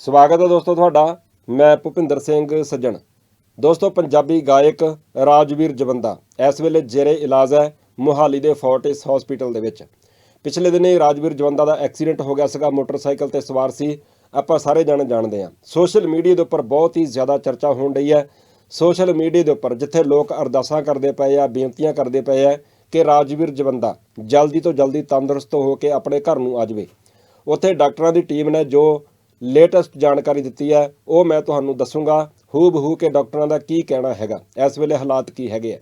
ਸਵਾਗਤ ਹੈ ਦੋਸਤੋ ਤੁਹਾਡਾ, ਮੈਂ ਭੁਪਿੰਦਰ ਸਿੰਘ ਸੱਜਣ। ਦੋਸਤੋ, ਪੰਜਾਬੀ ਗਾਇਕ ਰਾਜਵੀਰ ਜਵੰਦਾ ਇਸ ਵੇਲੇ ਜੇਰੇ ਇਲਾਜ ਹੈ ਮੁਹਾਲੀ ਦੇ ਫੋਰਟਿਸ ਹਸਪੀਟਲ ਦੇ ਵਿੱਚ। ਪਿਛਲੇ ਦਿਨੀ ਰਾਜਵੀਰ ਜਵੰਦਾ ਦਾ ਐਕਸੀਡੈਂਟ ਹੋ ਗਿਆ ਸੀਗਾ, ਮੋਟਰਸਾਈਕਲ ਤੇ ਸਵਾਰ ਸੀ। ਆਪਾਂ ਸਾਰੇ ਜਣ ਜਾਣਦੇ ਹਾਂ। ਸੋਸ਼ਲ ਮੀਡੀਆ ਦੇ ਉੱਪਰ ਬਹੁਤ ਹੀ ਜ਼ਿਆਦਾ ਚਰਚਾ ਹੋਣ ਰਹੀ ਹੈ। ਸੋਸ਼ਲ ਮੀਡੀਆ ਦੇ ਉੱਪਰ ਜਿੱਥੇ ਲੋਕ ਅਰਦਾਸਾਂ ਕਰਦੇ ਪਏ ਆ, ਬੇਨਤੀਆਂ ਕਰਦੇ ਪਏ ਆ ਕਿ ਰਾਜਵੀਰ ਜਵੰਦਾ ਜਲਦੀ ਤੋਂ ਜਲਦੀ ਤੰਦਰੁਸਤ ਹੋ ਕੇ ਆਪਣੇ ਘਰ ਨੂੰ ਆ ਜਾਵੇ। ਉੱਥੇ ਡਾਕਟਰਾਂ ਦੀ ਟੀਮ ਨੇ ਜੋ ਲੇਟੈਸਟ ਜਾਣਕਾਰੀ ਦਿੱਤੀ ਹੈ। ਉਹ ਮੈਂ ਤੁਹਾਨੂੰ ਦੱਸੂਗਾ ਹੂ ਬਹੂ ਕੇ ਡਾਕਟਰਾਂ ਦਾ ਕੀ ਕਹਿਣਾ ਹੈਗਾ। ਇਸ ਵੇਲੇ ਹਾਲਾਤ ਕੀ ਹੈਗੇ ਆ।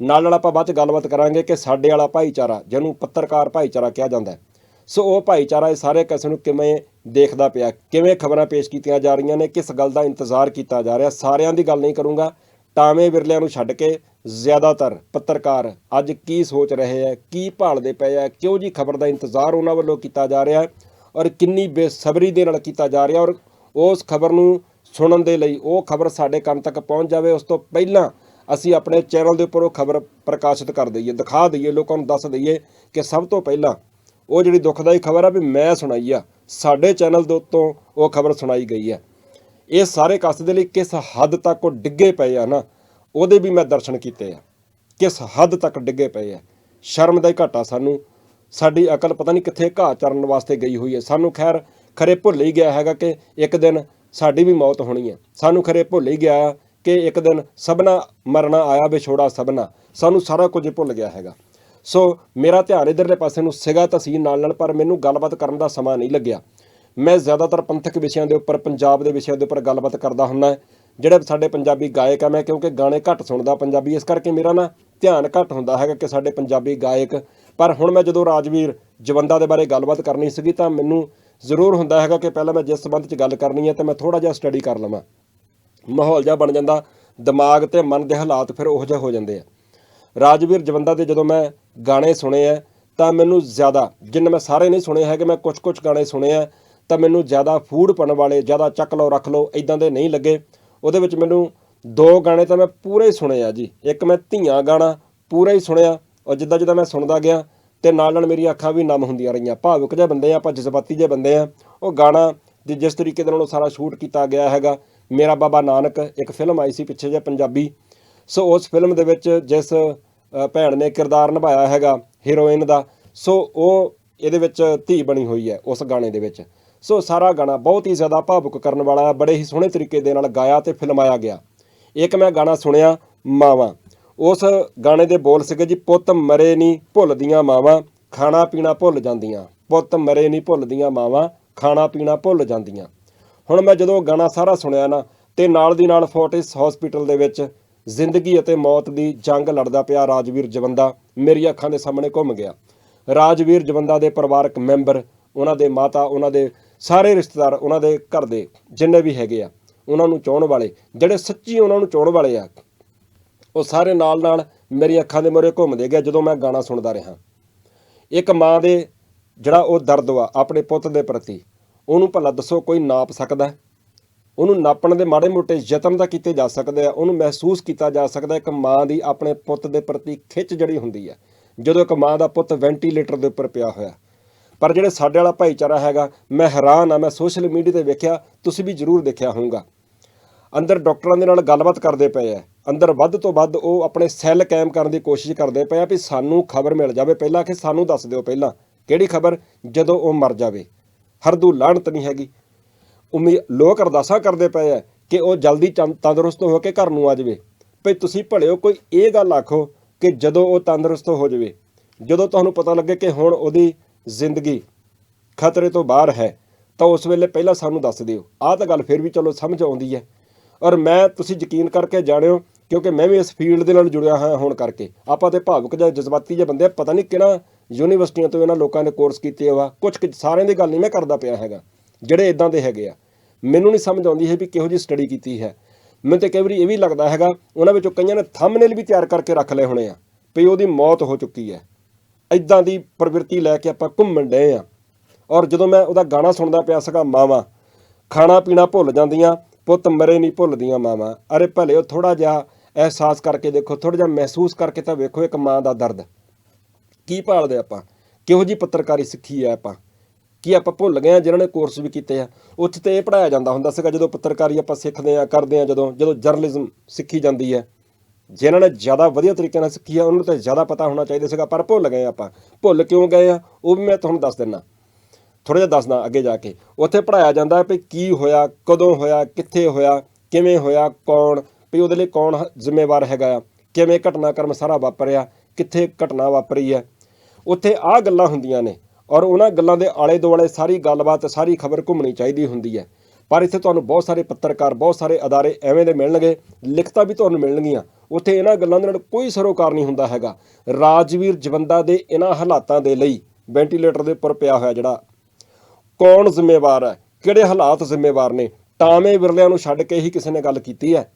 ਨਾਲ ਨਾਲ ਆਪਾਂ ਬਾਅਦ ਚ ਗੱਲਬਾਤ ਕਰਾਂਗੇ ਕਿ ਸਾਡੇ ਵਾਲਾ ਭਾਈਚਾਰਾ, ਜਿਹਨੂੰ ਪੱਤਰਕਾਰ ਭਾਈਚਾਰਾ ਕਿਹਾ ਜਾਂਦਾ ਹੈ। ਸੋ ਉਹ ਭਾਈਚਾਰਾ ਇਹ ਸਾਰੇ ਕਿਸੇ ਨੂੰ ਕਿਵੇਂ ਦੇਖਦਾ ਪਿਆ, ਕਿਵੇਂ ਖਬਰਾਂ ਪੇਸ਼ ਕੀਤੀਆਂ ਜਾ ਰਹੀਆਂ ਨੇ, ਕਿਸ ਗੱਲ ਦਾ ਇੰਤਜ਼ਾਰ ਕੀਤਾ ਜਾ ਰਿਹਾ, ਸਾਰਿਆਂ ਦੀ ਗੱਲ ਨਹੀਂ ਕਰੂੰਗਾ। ਟਾਵੇਂ ਵਿਰਲਿਆਂ ਨੂੰ ਛੱਡ ਕੇ ਜ਼ਿਆਦਾਤਰ ਪੱਤਰਕਾਰ ਅੱਜ ਕੀ ਸੋਚ ਰਹੇ ਹੈ ਕੀ ਭਾਲਦੇ ਪਏ ਹੈ ਕਿਉਂ ਜੀ ਖਬਰ ਦਾ ਇੰਤਜ਼ਾਰ ਉਹਨਾਂ ਵੱਲੋਂ ਕੀਤਾ ਜਾ ਰਿਹਾ ਹੈ। ਔਰ ਕਿੰਨੀ ਬੇਸਬਰੀ ਦੇ ਨਾਲ ਕੀਤਾ ਜਾ ਰਿਹਾ ਔਰ ਉਸ ਖਬਰ ਨੂੰ ਸੁਣਨ ਦੇ ਲਈ ਉਹ ਖਬਰ ਸਾਡੇ ਕੰਨ ਤੱਕ ਪਹੁੰਚ ਜਾਵੇ, ਉਸ ਤੋਂ ਪਹਿਲਾਂ ਅਸੀਂ ਆਪਣੇ ਚੈਨਲ ਦੇ ਉੱਪਰ ਉਹ ਖਬਰ ਪ੍ਰਕਾਸ਼ਿਤ ਕਰ ਦਈਏ, ਦਿਖਾ ਦਈਏ, ਲੋਕਾਂ ਨੂੰ ਦੱਸ ਦਈਏ ਕਿ ਸਭ ਤੋਂ ਪਹਿਲਾਂ ਉਹ ਜਿਹੜੀ ਦੁਖਦਾਈ ਖਬਰ ਆ ਵੀ ਮੈਂ ਸੁਣਾਈ ਆ, ਸਾਡੇ ਚੈਨਲ ਦੇ ਉੱਤੋਂ ਉਹ ਖਬਰ ਸੁਣਾਈ ਗਈ ਹੈ ਇਹ ਸਾਰੇ ਕਸ ਦੇ ਲਈ ਕਿਸ ਹੱਦ ਤੱਕ ਉਹ ਡਿੱਗੇ ਪਏ ਆ ਨਾ, ਉਹਦੇ ਵੀ ਮੈਂ ਦਰਸ਼ਨ ਕੀਤੇ ਆ। ਕਿਸ ਹੱਦ ਤੱਕ ਡਿੱਗੇ ਪਏ ਆ। ਸ਼ਰਮ ਦਾ ਹੀ ਘਾਟਾ ਸਾਨੂੰ ਸਾਡੀ ਅਕਲ ਪਤਾ ਨਹੀਂ ਕਿੱਥੇ ਘਾਹ ਚਰਨ ਵਾਸਤੇ ਗਈ ਹੋਈ ਹੈ। ਸਾਨੂੰ ਖੈਰ ਖਰੇ ਭੁੱਲ ਹੀ ਗਿਆ ਹੈਗਾ ਕਿ ਇੱਕ ਦਿਨ ਸਾਡੀ ਵੀ ਮੌਤ ਹੋਣੀ ਹੈ। ਸਾਨੂੰ ਖਰੇ ਭੁੱਲ ਹੀ ਗਿਆ ਕਿ ਇੱਕ ਦਿਨ ਸਭਨਾ ਮਰਨਾ ਆਇਆ ਵਿਛੋੜਾ ਸਭਨਾ। ਸਾਨੂੰ ਸਾਰਾ ਕੁਝ ਭੁੱਲ ਗਿਆ ਹੈਗਾ। ਸੋ ਮੇਰਾ ਧਿਆਨ ਇਧਰਲੇ ਪਾਸੇ ਨੂੰ ਸਿਗਾ ਤਸੀਨ ਨਾਲ ਨਾਲ, ਪਰ ਮੈਨੂੰ ਗੱਲਬਾਤ ਕਰਨ ਦਾ ਸਮਾਂ ਨਹੀਂ ਲੱਗਿਆ। ਮੈਂ ਜ਼ਿਆਦਾਤਰ ਪੰਥਕ ਵਿਸ਼ਿਆਂ ਦੇ ਉੱਪਰ, ਪੰਜਾਬ ਦੇ ਵਿਸ਼ਿਆਂ ਦੇ ਉੱਪਰ ਗੱਲਬਾਤ ਕਰਦਾ ਹੁੰਦਾ ਜਿਹੜੇ ਸਾਡੇ ਪੰਜਾਬੀ ਗਾਇਕ ਆ, ਮੈਂ ਕਿਉਂਕਿ ਗਾਣੇ ਘੱਟ ਸੁਣਦਾ ਪੰਜਾਬੀ, ਇਸ ਕਰਕੇ ਮੇਰਾ ਨਾ ਧਿਆਨ ਘੱਟ ਹੁੰਦਾ ਹੈਗਾ ਕਿ ਸਾਡੇ ਪੰਜਾਬੀ ਗਾਇਕ ਪਰ ਹੁਣ ਮੈਂ ਜਦੋਂ ਰਾਜਵੀਰ ਜਵੰਦਾ ਦੇ ਬਾਰੇ ਗੱਲਬਾਤ ਕਰਨੀ ਸੀਗੀ ਤਾਂ ਮੈਨੂੰ ਜ਼ਰੂਰ ਹੁੰਦਾ ਹੈਗਾ ਕਿ ਪਹਿਲਾਂ ਮੈਂ ਜਿਸ ਸੰਬੰਧ 'ਚ ਗੱਲ ਕਰਨੀ ਹੈ ਤਾਂ ਮੈਂ ਥੋੜਾ ਜਿਹਾ ਸਟੱਡੀ ਕਰ ਲਵਾਂ। ਮਾਹੌਲ ਜਿਹਾ ਬਣ ਜਾਂਦਾ, ਦਿਮਾਗ ਤੇ ਮਨ ਦੇ ਹਾਲਾਤ ਫਿਰ ਉਹੋ ਜਿਹੇ ਹੋ ਜਾਂਦੇ ਆ। ਰਾਜਵੀਰ ਜਵੰਦਾ ਦੇ ਜਦੋਂ ਮੈਂ ਗਾਣੇ ਸੁਣੇ ਆ, ਤਾਂ ਮੈਨੂੰ ਜ਼ਿਆਦਾ, ਜਿੰਨੇ ਮੈਂ ਸਾਰੇ ਨਹੀਂ ਸੁਣੇ ਹੈਗੇ, ਮੈਂ ਕੁਝ ਕੁਝ ਗਾਣੇ ਸੁਣੇ ਆ, ਤਾਂ ਮੈਨੂੰ ਜ਼ਿਆਦਾ ਫੂਡ ਪਣ ਵਾਲੇ, ਜ਼ਿਆਦਾ ਚੱਕ ਲਓ, ਰੱਖ ਲਓ ਇਦਾਂ ਦੇ ਨਹੀਂ ਲੱਗੇ। ਉਹਦੇ ਵਿੱਚ ਮੈਨੂੰ ਦੋ ਗਾਣੇ ਤਾਂ ਮੈਂ ਪੂਰੇ ਹੀ ਸੁਣੇ ਆ ਜੀ। ਇੱਕ ਮੈਂ ਧੀਆਂ ਗਾਣਾ ਪੂਰਾ ਹੀ ਸੁਣਿਆ ਔਰ ਜਿੱਦਾਂ ਜਿੱਦਾਂ ਮੈਂ ਸੁਣਦਾ ਗਿਆ ਤੇ ਨਾਲ ਨਾਲ ਮੇਰੀਆਂ ਅੱਖਾਂ ਵੀ ਨਮ ਹੁੰਦੀਆਂ ਰਹੀਆਂ। ਭਾਵੁਕ ਜਿਹੇ ਬੰਦੇ ਆ, ਆਪਾਂ ਜਜ਼ਬਾਤੀ ਜਿਹੇ ਬੰਦੇ ਆ। ਉਹ ਗਾਣਾ ਜਿ- ਜਿਸ ਤਰੀਕੇ ਦੇ ਨਾਲ ਉਹ ਸਾਰਾ ਸ਼ੂਟ ਕੀਤਾ ਗਿਆ ਹੈਗਾ। ਮੇਰਾ ਬਾਬਾ ਨਾਨਕ ਇੱਕ ਫਿਲਮ ਆਈ ਸੀ ਪਿੱਛੇ ਜੇ ਪੰਜਾਬੀ। ਸੋ ਉਸ ਫਿਲਮ ਦੇ ਵਿੱਚ ਜਿਸ ਭੈਣ ਨੇ ਕਿਰਦਾਰ ਨਿਭਾਇਆ ਹੈਗਾ, ਹੀਰੋਇਨ ਦਾ, ਸੋ ਉਹ ਇਹਦੇ ਵਿੱਚ ਧੀ ਬਣੀ ਹੋਈ ਹੈ ਉਸ ਗਾਣੇ ਦੇ ਵਿੱਚ। ਸੋ ਸਾਰਾ ਗਾਣਾ ਬਹੁਤ ਹੀ ਜ਼ਿਆਦਾ ਭਾਵੁਕ ਕਰਨ ਵਾਲਾ, ਬੜੇ ਹੀ ਸੋਹਣੇ ਤਰੀਕੇ ਦੇ ਨਾਲ ਗਾਇਆ ਤੇ ਫਿਲਮਾਇਆ ਗਿਆ। ਇੱਕ ਮੈਂ ਗਾਣਾ ਸੁਣਿਆ, ਮਾਵਾਂ। ਉਸ ਗਾਣੇ ਦੇ ਬੋਲ ਸੀਗੇ ਜੀ, ਪੁੱਤ ਮਰੇ ਨਹੀਂ ਭੁੱਲਦੀਆਂ ਮਾਵਾਂ, ਖਾਣਾ ਪੀਣਾ ਭੁੱਲ ਜਾਂਦੀਆਂ। ਪੁੱਤ ਮਰੇ ਨਹੀਂ ਭੁੱਲਦੀਆਂ ਮਾਵਾਂ, ਖਾਣਾ ਪੀਣਾ ਭੁੱਲ ਜਾਂਦੀਆਂ। ਹੁਣ ਮੈਂ ਜਦੋਂ ਗਾਣਾ ਸਾਰਾ ਸੁਣਿਆ ਨਾ, ਤੇ ਨਾਲ ਦੀ ਨਾਲ ਫੋਰਟਿਸ ਹਸਪੀਟਲ ਦੇ ਵਿੱਚ ਜ਼ਿੰਦਗੀ ਅਤੇ ਮੌਤ ਦੀ ਜੰਗ ਲੜਦਾ ਪਿਆ ਰਾਜਵੀਰ ਜਵੰਦਾ ਮੇਰੀ ਅੱਖਾਂ ਦੇ ਸਾਹਮਣੇ ਘੁੰਮ ਗਿਆ। ਰਾਜਵੀਰ ਜਵੰਦਾ ਦੇ ਪਰਿਵਾਰਕ ਮੈਂਬਰ, ਉਹਨਾਂ ਦੇ ਮਾਤਾ, ਉਹਨਾਂ ਦੇ ਸਾਰੇ ਰਿਸ਼ਤੇਦਾਰ, ਉਹਨਾਂ ਦੇ ਘਰ ਦੇ ਜਿੰਨੇ ਵੀ ਹੈਗੇ ਆ, ਉਹਨਾਂ ਨੂੰ ਚਾਹਣ ਵਾਲੇ, ਜਿਹੜੇ ਸੱਚੀ ਉਹਨਾਂ ਨੂੰ ਚਾਹਣ ਵਾਲੇ ਆ ਉਹ ਸਾਰੇ ਨਾਲ ਨਾਲ ਮੇਰੀ ਅੱਖਾਂ ਦੇ ਮੂਹਰੇ ਘੁੰਮਦੇ ਗਏ ਜਦੋਂ ਮੈਂ ਗਾਣਾ ਸੁਣਦਾ ਰਿਹਾ। ਇੱਕ ਮਾਂ ਦੇ ਜਿਹੜਾ ਉਹ ਦਰਦ ਵਾ ਆਪਣੇ ਪੁੱਤ ਦੇ ਪ੍ਰਤੀ, ਉਹਨੂੰ ਭਲਾ ਦੱਸੋ ਕੋਈ ਨਾਪ ਸਕਦਾ ਉਹਨੂੰ ਨਾਪਣ ਦੇ ਮਾੜੇ ਮੋਟੇ ਯਤਨ ਤਾਂ ਕੀਤੇ ਜਾ ਸਕਦੇ ਆ, ਉਹਨੂੰ ਮਹਿਸੂਸ ਕੀਤਾ ਜਾ ਸਕਦਾ ਇੱਕ ਮਾਂ ਦੀ ਆਪਣੇ ਪੁੱਤ ਦੇ ਪ੍ਰਤੀ ਖਿੱਚ ਜਿਹੜੀ ਹੁੰਦੀ ਹੈ ਜਦੋਂ ਇੱਕ ਮਾਂ ਦਾ ਪੁੱਤ ਵੈਂਟੀਲੇਟਰ ਦੇ ਉੱਪਰ ਪਿਆ ਹੋਇਆ। ਪਰ ਜਿਹੜੇ ਸਾਡੇ ਵਾਲਾ ਭਾਈਚਾਰਾ ਹੈਗਾ, ਮੈਂ ਹੈਰਾਨ ਆ, ਮੈਂ ਸੋਸ਼ਲ ਮੀਡੀਆ ਤੇ ਵੇਖਿਆ, ਤੁਸੀਂ ਵੀ ਜ਼ਰੂਰ ਦੇਖਿਆ ਹੋਊਗਾ। ਅੰਦਰ ਡਾਕਟਰਾਂ ਦੇ ਨਾਲ ਗੱਲਬਾਤ ਕਰਦੇ ਪਏ ਆ ਅੰਦਰ ਵੱਧ ਤੋਂ ਵੱਧ ਉਹ ਆਪਣੇ ਸੈੱਲ ਕਾਇਮ ਕਰਨ ਦੀ ਕੋਸ਼ਿਸ਼ ਕਰਦੇ ਪਏ ਆ ਵੀ ਸਾਨੂੰ ਖਬਰ ਮਿਲ ਜਾਵੇ। ਪਹਿਲਾਂ ਕਿ ਸਾਨੂੰ ਦੱਸ ਦਿਓ ਪਹਿਲਾਂ ਕਿਹੜੀ ਖਬਰ ਜਦੋਂ ਉਹ ਮਰ ਜਾਵੇ। ਹਰਦੂ ਲਾਹਣਤ ਨਹੀਂ ਹੈਗੀ। ਉਮੀ ਲੋਕ ਅਰਦਾਸਾਂ ਕਰਦੇ ਪਏ ਆ ਕਿ ਉਹ ਜਲਦੀ ਚੰਦ- ਤੰਦਰੁਸਤ ਹੋ ਕੇ ਘਰ ਨੂੰ ਆ ਜਾਵੇ। ਭਈ ਤੁਸੀਂ ਭਲਿਓ ਕੋਈ ਇਹ ਗੱਲ ਆਖੋ ਕਿ ਜਦੋਂ ਉਹ ਤੰਦਰੁਸਤ ਹੋ ਜਾਵੇ, ਜਦੋਂ ਤੁਹਾਨੂੰ ਪਤਾ ਲੱਗੇ ਕਿ ਹੁਣ ਉਹਦੀ ਜ਼ਿੰਦਗੀ ਖਤਰੇ ਤੋਂ ਬਾਹਰ ਹੈ, ਤਾਂ ਉਸ ਵੇਲੇ ਪਹਿਲਾਂ ਸਾਨੂੰ ਦੱਸ ਦਿਓ। ਆਹ ਤਾਂ ਗੱਲ ਫਿਰ ਵੀ ਚਲੋ ਸਮਝ ਆਉਂਦੀ ਹੈ। ਔਰ ਮੈਂ ਤੁਸੀਂ ਯਕੀਨ ਕਰਕੇ ਜਾਣਿਓ ਕਿਉਂਕਿ ਮੈਂ ਵੀ ਇਸ ਫੀਲਡ ਦੇ ਨਾਲ ਜੁੜਿਆ ਹਾਂ ਹੋਣ ਕਰਕੇ। ਆਪਾਂ ਤੇ ਭਾਵੁਕ ਜਾਂ ਜਜ਼ਬਾਤੀ ਜਿਹੇ ਬੰਦੇ ਆ, ਪਤਾ ਨਹੀਂ ਕਿਹੜਾ ਯੂਨੀਵਰਸਿਟੀਆਂ ਤੋਂ ਇਹਨਾਂ ਲੋਕਾਂ ਨੇ ਕੋਰਸ ਕੀਤੇ ਵਾ ਕੁਝ ਸਾਰਿਆਂ ਦੀ ਗੱਲ ਨਹੀਂ ਮੈਂ ਕਰਦਾ ਪਿਆ ਹੈਗਾ ਜਿਹੜੇ ਇਦਾਂ ਦੇ ਹੈਗੇ ਆ। ਮੈਨੂੰ ਨਹੀਂ ਸਮਝ ਆਉਂਦੀ ਹੈ ਵੀ ਕਿਹੋ ਜਿਹੀ ਸਟੱਡੀ ਕੀਤੀ ਹੈ। ਮੈਨੂੰ ਤੇ ਕਈ ਵਾਰੀ ਇਹ ਵੀ ਲੱਗਦਾ ਹੈਗਾ ਉਹਨਾਂ ਵਿੱਚੋਂ ਕਈਆਂ ਨੇ ਥੰਬਨੇਲ ਵੀ ਤਿਆਰ ਕਰਕੇ ਰੱਖ ਲਏ ਹੋਣੇ ਆ ਵੀ ਉਹਦੀ ਮੌਤ ਹੋ ਚੁੱਕੀ ਹੈ। ਇਦਾਂ ਦੀ ਪ੍ਰਵਿਰਤੀ ਲੈ ਕੇ ਆਪਾਂ ਘੁੰਮਣ ਡਏ ਆ। ਔਰ ਜਦੋਂ ਮੈਂ ਉਹਦਾ ਗਾਣਾ ਸੁਣਦਾ ਪਿਆ ਸੀਗਾ ਮਾਵਾਂ ਖਾਣਾ ਪੀਣਾ ਭੁੱਲ ਜਾਂਦੀਆਂ ਪੁੱਤ ਮਰੇ ਨਹੀਂ ਭੁੱਲਦੀਆਂ ਮਾਵਾਂ। ਅਰੇ ਭਲੇ ਉਹ ਥੋੜਾ ਜਿਹਾ ਅਹਿਸਾਸ ਕਰਕੇ ਦੇਖੋ ਥੋੜਾ ਜਿਹਾ ਮਹਿਸੂਸ ਕਰਕੇ ਤਾਂ ਵੇਖੋ ਇੱਕ ਮਾਂ ਦਾ ਦਰਦ। ਕੀ ਭਾਲਦੇ ਆਪਾਂ? ਕਿਹੋ ਜੀ ਪੱਤਰਕਾਰੀ ਸਿੱਖੀ ਹੈ ਆਪਾਂ? ਕੀ ਆਪਾਂ ਭੁੱਲ ਗਏ ਆ ਜਿਨ੍ਹਾਂ ਨੇ ਕੋਰਸ ਵੀ ਕੀਤੇ ਆ? ਉੱਥੇ ਤੇ ਇਹ ਪੜਾਇਆ ਜਾਂਦਾ ਹੁੰਦਾ ਸੀਗਾ ਜਦੋਂ ਪੱਤਰਕਾਰੀ ਆਪਾਂ ਸਿੱਖਦੇ ਆ, ਕਰਦੇ ਆ ਜਦੋਂ ਜਦੋਂ ਜਰਨਲਿਜ਼ਮ ਸਿੱਖੀ ਜਾਂਦੀ ਹੈ। ਜਿਨ੍ਹਾਂ ਨੇ ਜ਼ਿਆਦਾ ਵਧੀਆ ਤਰੀਕੇ ਨਾਲ ਸਿੱਖੀ ਆ, ਉਹਨਾਂ ਨੂੰ ਤਾਂ ਜ਼ਿਆਦਾ ਪਤਾ ਹੋਣਾ ਚਾਹੀਦਾ ਸੀਗਾ, ਪਰ ਭੁੱਲ ਗਏ ਆਪਾਂ। ਭੁੱਲ ਕਿਉਂ ਗਏ ਆ? ਉਹ ਵੀ ਮੈਂ ਤੁਹਾਨੂੰ ਦੱਸ ਦਿੰਦਾ। ਥੋੜਾ ਜਿਹਾ ਦੱਸਦਾ ਅੱਗੇ ਜਾ ਕੇ। ਉੱਥੇ ਪੜਾਇਆ ਜਾਂਦਾ ਵੀ ਕੀ ਹੋਇਆ, ਕਦੋਂ ਹੋਇਆ, ਕਿੱਥੇ ਹੋਇਆ, ਕਿਵੇਂ ਹੋਇਆ, ਕੌਣ, ਵੀ ਉਹਦੇ ਲਈ ਕੌਣ ਜ਼ਿੰਮੇਵਾਰ ਹੈਗਾ ਆ, ਕਿਵੇਂ ਘਟਨਾਕ੍ਰਮ ਸਾਰਾ ਵਾਪਰਿਆ, ਕਿੱਥੇ ਘਟਨਾ ਵਾਪਰੀ ਹੈ। ਉੱਥੇ ਆਹ ਗੱਲਾਂ ਹੁੰਦੀਆਂ ਨੇ ਔਰ ਉਹਨਾਂ ਗੱਲਾਂ ਦੇ ਆਲੇ ਦੁਆਲੇ ਸਾਰੀ ਗੱਲਬਾਤ, ਸਾਰੀ ਖਬਰ ਘੁੰਮਣੀ ਚਾਹੀਦੀ ਹੁੰਦੀ ਹੈ। ਪਰ ਇੱਥੇ ਤੁਹਾਨੂੰ ਬਹੁਤ ਸਾਰੇ ਪੱਤਰਕਾਰ, ਬਹੁਤ ਸਾਰੇ ਅਦਾਰੇ ਐਵੇਂ ਦੇ ਮਿਲਣਗੇ, ਲਿਖਤਾਂ ਵੀ ਤੁਹਾਨੂੰ ਮਿਲਣਗੀਆਂ। ਉੱਥੇ ਇਹਨਾਂ ਗੱਲਾਂ ਦੇ ਨਾਲ ਕੋਈ ਸਰੋਕਾਰ ਨਹੀਂ ਹੁੰਦਾ ਹੈਗਾ। ਰਾਜਵੀਰ ਜਵੰਦਾ ਦੇ ਇਹਨਾਂ ਹਾਲਾਤਾਂ ਦੇ ਲਈ ਵੈਂਟੀਲੇਟਰ ਦੇ ਉੱਪਰ ਪਿਆ ਹੋਇਆ ਜਿਹੜਾ ਕੌਣ ਜ਼ਿੰਮੇਵਾਰ ਹੈ? ਕਿਹੜੇ ਹਾਲਾਤ ਜ਼ਿੰਮੇਵਾਰ ਨੇ? ਟਾਵੇਂ ਵਿਰਲਿਆਂ ਨੂੰ ਛੱਡ ਕੇ ਹੀ ਕਿਸੇ ਨੇ ਗੱਲ ਕੀਤੀ ਹੈ?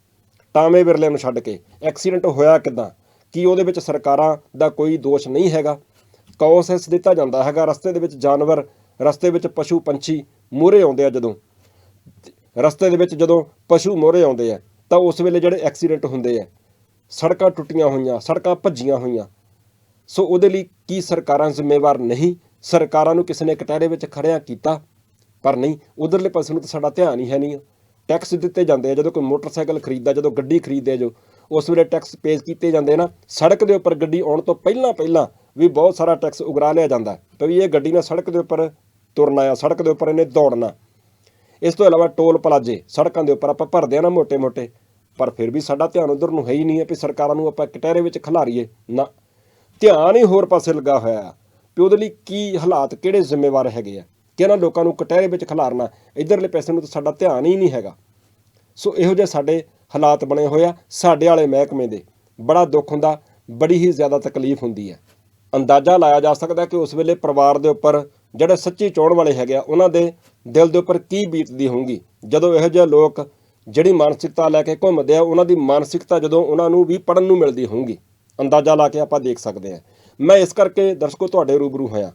ਟਾਵੇਂ ਵਿਰਲਿਆਂ ਨੂੰ ਛੱਡ ਕੇ। ਐਕਸੀਡੈਂਟ ਹੋਇਆ ਕਿਦਾਂ? ਕੀ ਉਹਦੇ ਵਿੱਚ ਸਰਕਾਰਾਂ ਦਾ ਕੋਈ ਦੋਸ਼ ਨਹੀਂ ਹੈਗਾ? ਕੌਸਸ ਦਿੱਤਾ ਜਾਂਦਾ ਹੈਗਾ, ਰਸਤੇ ਦੇ ਵਿੱਚ ਜਾਨਵਰ, ਰਸਤੇ ਵਿੱਚ ਪਸ਼ੂ ਪੰਛੀ ਮੂਹਰੇ ਆਉਂਦੇ ਆ ਜਦੋਂ। ਰਸਤੇ ਦੇ ਵਿੱਚ ਜਦੋਂ ਪਸ਼ੂ ਮੋਹਰੇ ਆਉਂਦੇ ਆ, ਤਾਂ ਉਸ ਵੇਲੇ ਜਿਹੜੇ ਐਕਸੀਡੈਂਟ ਹੁੰਦੇ ਆ, ਸੜਕਾਂ ਟੁੱਟੀਆਂ ਹੋਈਆਂ, ਸੜਕਾਂ ਭੱਜੀਆਂ ਹੋਈਆਂ। ਸੋ ਉਹਦੇ ਲਈ ਕੀ ਸਰਕਾਰਾਂ ਜ਼ਿੰਮੇਵਾਰ ਨਹੀਂ? ਸਰਕਾਰਾਂ ਨੂੰ ਕਿਸੇ ਨੇ ਕਟਹਿਰੇ ਵਿੱਚ ਖੜਿਆ ਕੀਤਾ, ਪਰ ਨਹੀਂ, ਉਧਰਲੇ ਪਾਸੇ ਨੂੰ ਤਾਂ ਸਾਡਾ ਧਿਆਨ ਹੀ ਹੈ ਨਹੀਂ। ਟੈਕਸ ਦਿੱਤੇ ਜਾਂਦੇ ਆ, ਜਦੋਂ ਕੋਈ ਮੋਟਰਸਾਈਕਲ ਖਰੀਦਦਾ, ਜਦੋਂ ਗੱਡੀ ਖਰੀਦਦੇ ਜੋ, ਉਸ ਵੇਲੇ ਟੈਕਸ ਪੇਜ ਕੀਤੇ ਜਾਂਦੇ ਨਾ, ਸੜਕ ਦੇ ਉੱਪਰ ਗੱਡੀ ਆਉਣ ਤੋਂ ਪਹਿਲਾਂ ਪਹਿਲਾਂ ਵੀ ਬਹੁਤ ਸਾਰਾ ਟੈਕਸ ਉਗਰਾ ਲਿਆ ਜਾਂਦਾ ਵੀ ਇਹ ਗੱਡੀ ਨਾਲ ਸੜਕ ਦੇ ਉੱਪਰ ਤੁਰਨਾ ਆ, ਸੜਕ ਦੇ ਉੱਪਰ ਇਹਨੇ ਦੌੜਨਾ। ਇਸ ਤੋਂ ਇਲਾਵਾ ਟੋਲ ਪਲਾਜੇ, ਸੜਕਾਂ ਦੇ ਉੱਪਰ ਆਪਾਂ ਭਰਦੇ ਆ ਨਾ ਮੋਟੇ ਮੋਟੇ ਪਰ ਫਿਰ ਵੀ ਸਾਡਾ ਧਿਆਨ ਉਧਰ ਨੂੰ ਹੈ ਹੀ ਨਹੀਂ ਹੈ ਵੀ ਸਰਕਾਰਾਂ ਨੂੰ ਆਪਾਂ ਕਟਹਿਰੇ ਵਿੱਚ ਖਿਲਾਰੀਏ, ਨਾ। ਧਿਆਨ ਹੀ ਹੋਰ ਪਾਸੇ ਲੱਗਾ ਹੋਇਆ। ਆ ਵੀ ਉਹਦੇ ਲਈ ਕੀ ਹਾਲਾਤ, ਕਿਹੜੇ ਜ਼ਿੰਮੇਵਾਰ ਹੈਗੇ ਆ? ਕਿਹਨਾਂ ਲੋਕਾਂ ਨੂੰ ਕਟਹਿਰੇ ਵਿੱਚ ਖਿਲਾਰਨਾ, ਇਧਰਲੇ ਪੈਸੇ ਨੂੰ ਤਾਂ ਸਾਡਾ ਧਿਆਨ ਹੀ ਨਹੀਂ ਹੈਗਾ। ਸੋ ਇਹੋ ਜਿਹੇ ਸਾਡੇ ਹਾਲਾਤ ਬਣੇ ਹੋਏ ਆ, ਸਾਡੇ ਵਾਲੇ ਮਹਿਕਮੇ ਦੇ। ਬੜਾ ਦੁੱਖ ਹੁੰਦਾ, ਬੜੀ ਹੀ ਜ਼ਿਆਦਾ ਤਕਲੀਫ ਹੁੰਦੀ ਹੈ। ਅੰਦਾਜ਼ਾ ਲਾਇਆ ਜਾ ਸਕਦਾ ਕਿ ਉਸ ਵੇਲੇ ਪਰਿਵਾਰ ਦੇ ਉੱਪਰ ਜਿਹੜੇ ਸੱਚੀ ਚੋਣ ਵਾਲੇ ਹੈਗੇ ਆ, ਉਹਨਾਂ ਦੇ ਦਿਲ ਦੇ ਉੱਪਰ ਕੀ ਬੀਤਦੀ ਹੋਊਗੀ? ਜਦੋਂ ਇਹੋ ਜਿਹੇ ਲੋਕ ਜਿਹੜੀ ਮਾਨਸਿਕਤਾ ਲੈ ਕੇ ਘੁੰਮਦੇ ਆ, ਉਹਨਾਂ ਦੀ ਮਾਨਸਿਕਤਾ ਜਦੋਂ ਉਹਨਾਂ ਨੂੰ ਵੀ ਪੜਨ ਨੂੰ ਮਿਲਦੀ ਹੋਊਗੀ। ਅੰਦਾਜ਼ਾ ਲਾ ਕੇ ਆਪਾਂ ਦੇਖ ਸਕਦੇ ਹਾਂ ਮੈਂ ਇਸ ਕਰਕੇ ਦਰਸ਼ਕੋ ਤੁਹਾਡੇ ਰੂਬਰੂ ਹੋਇਆ।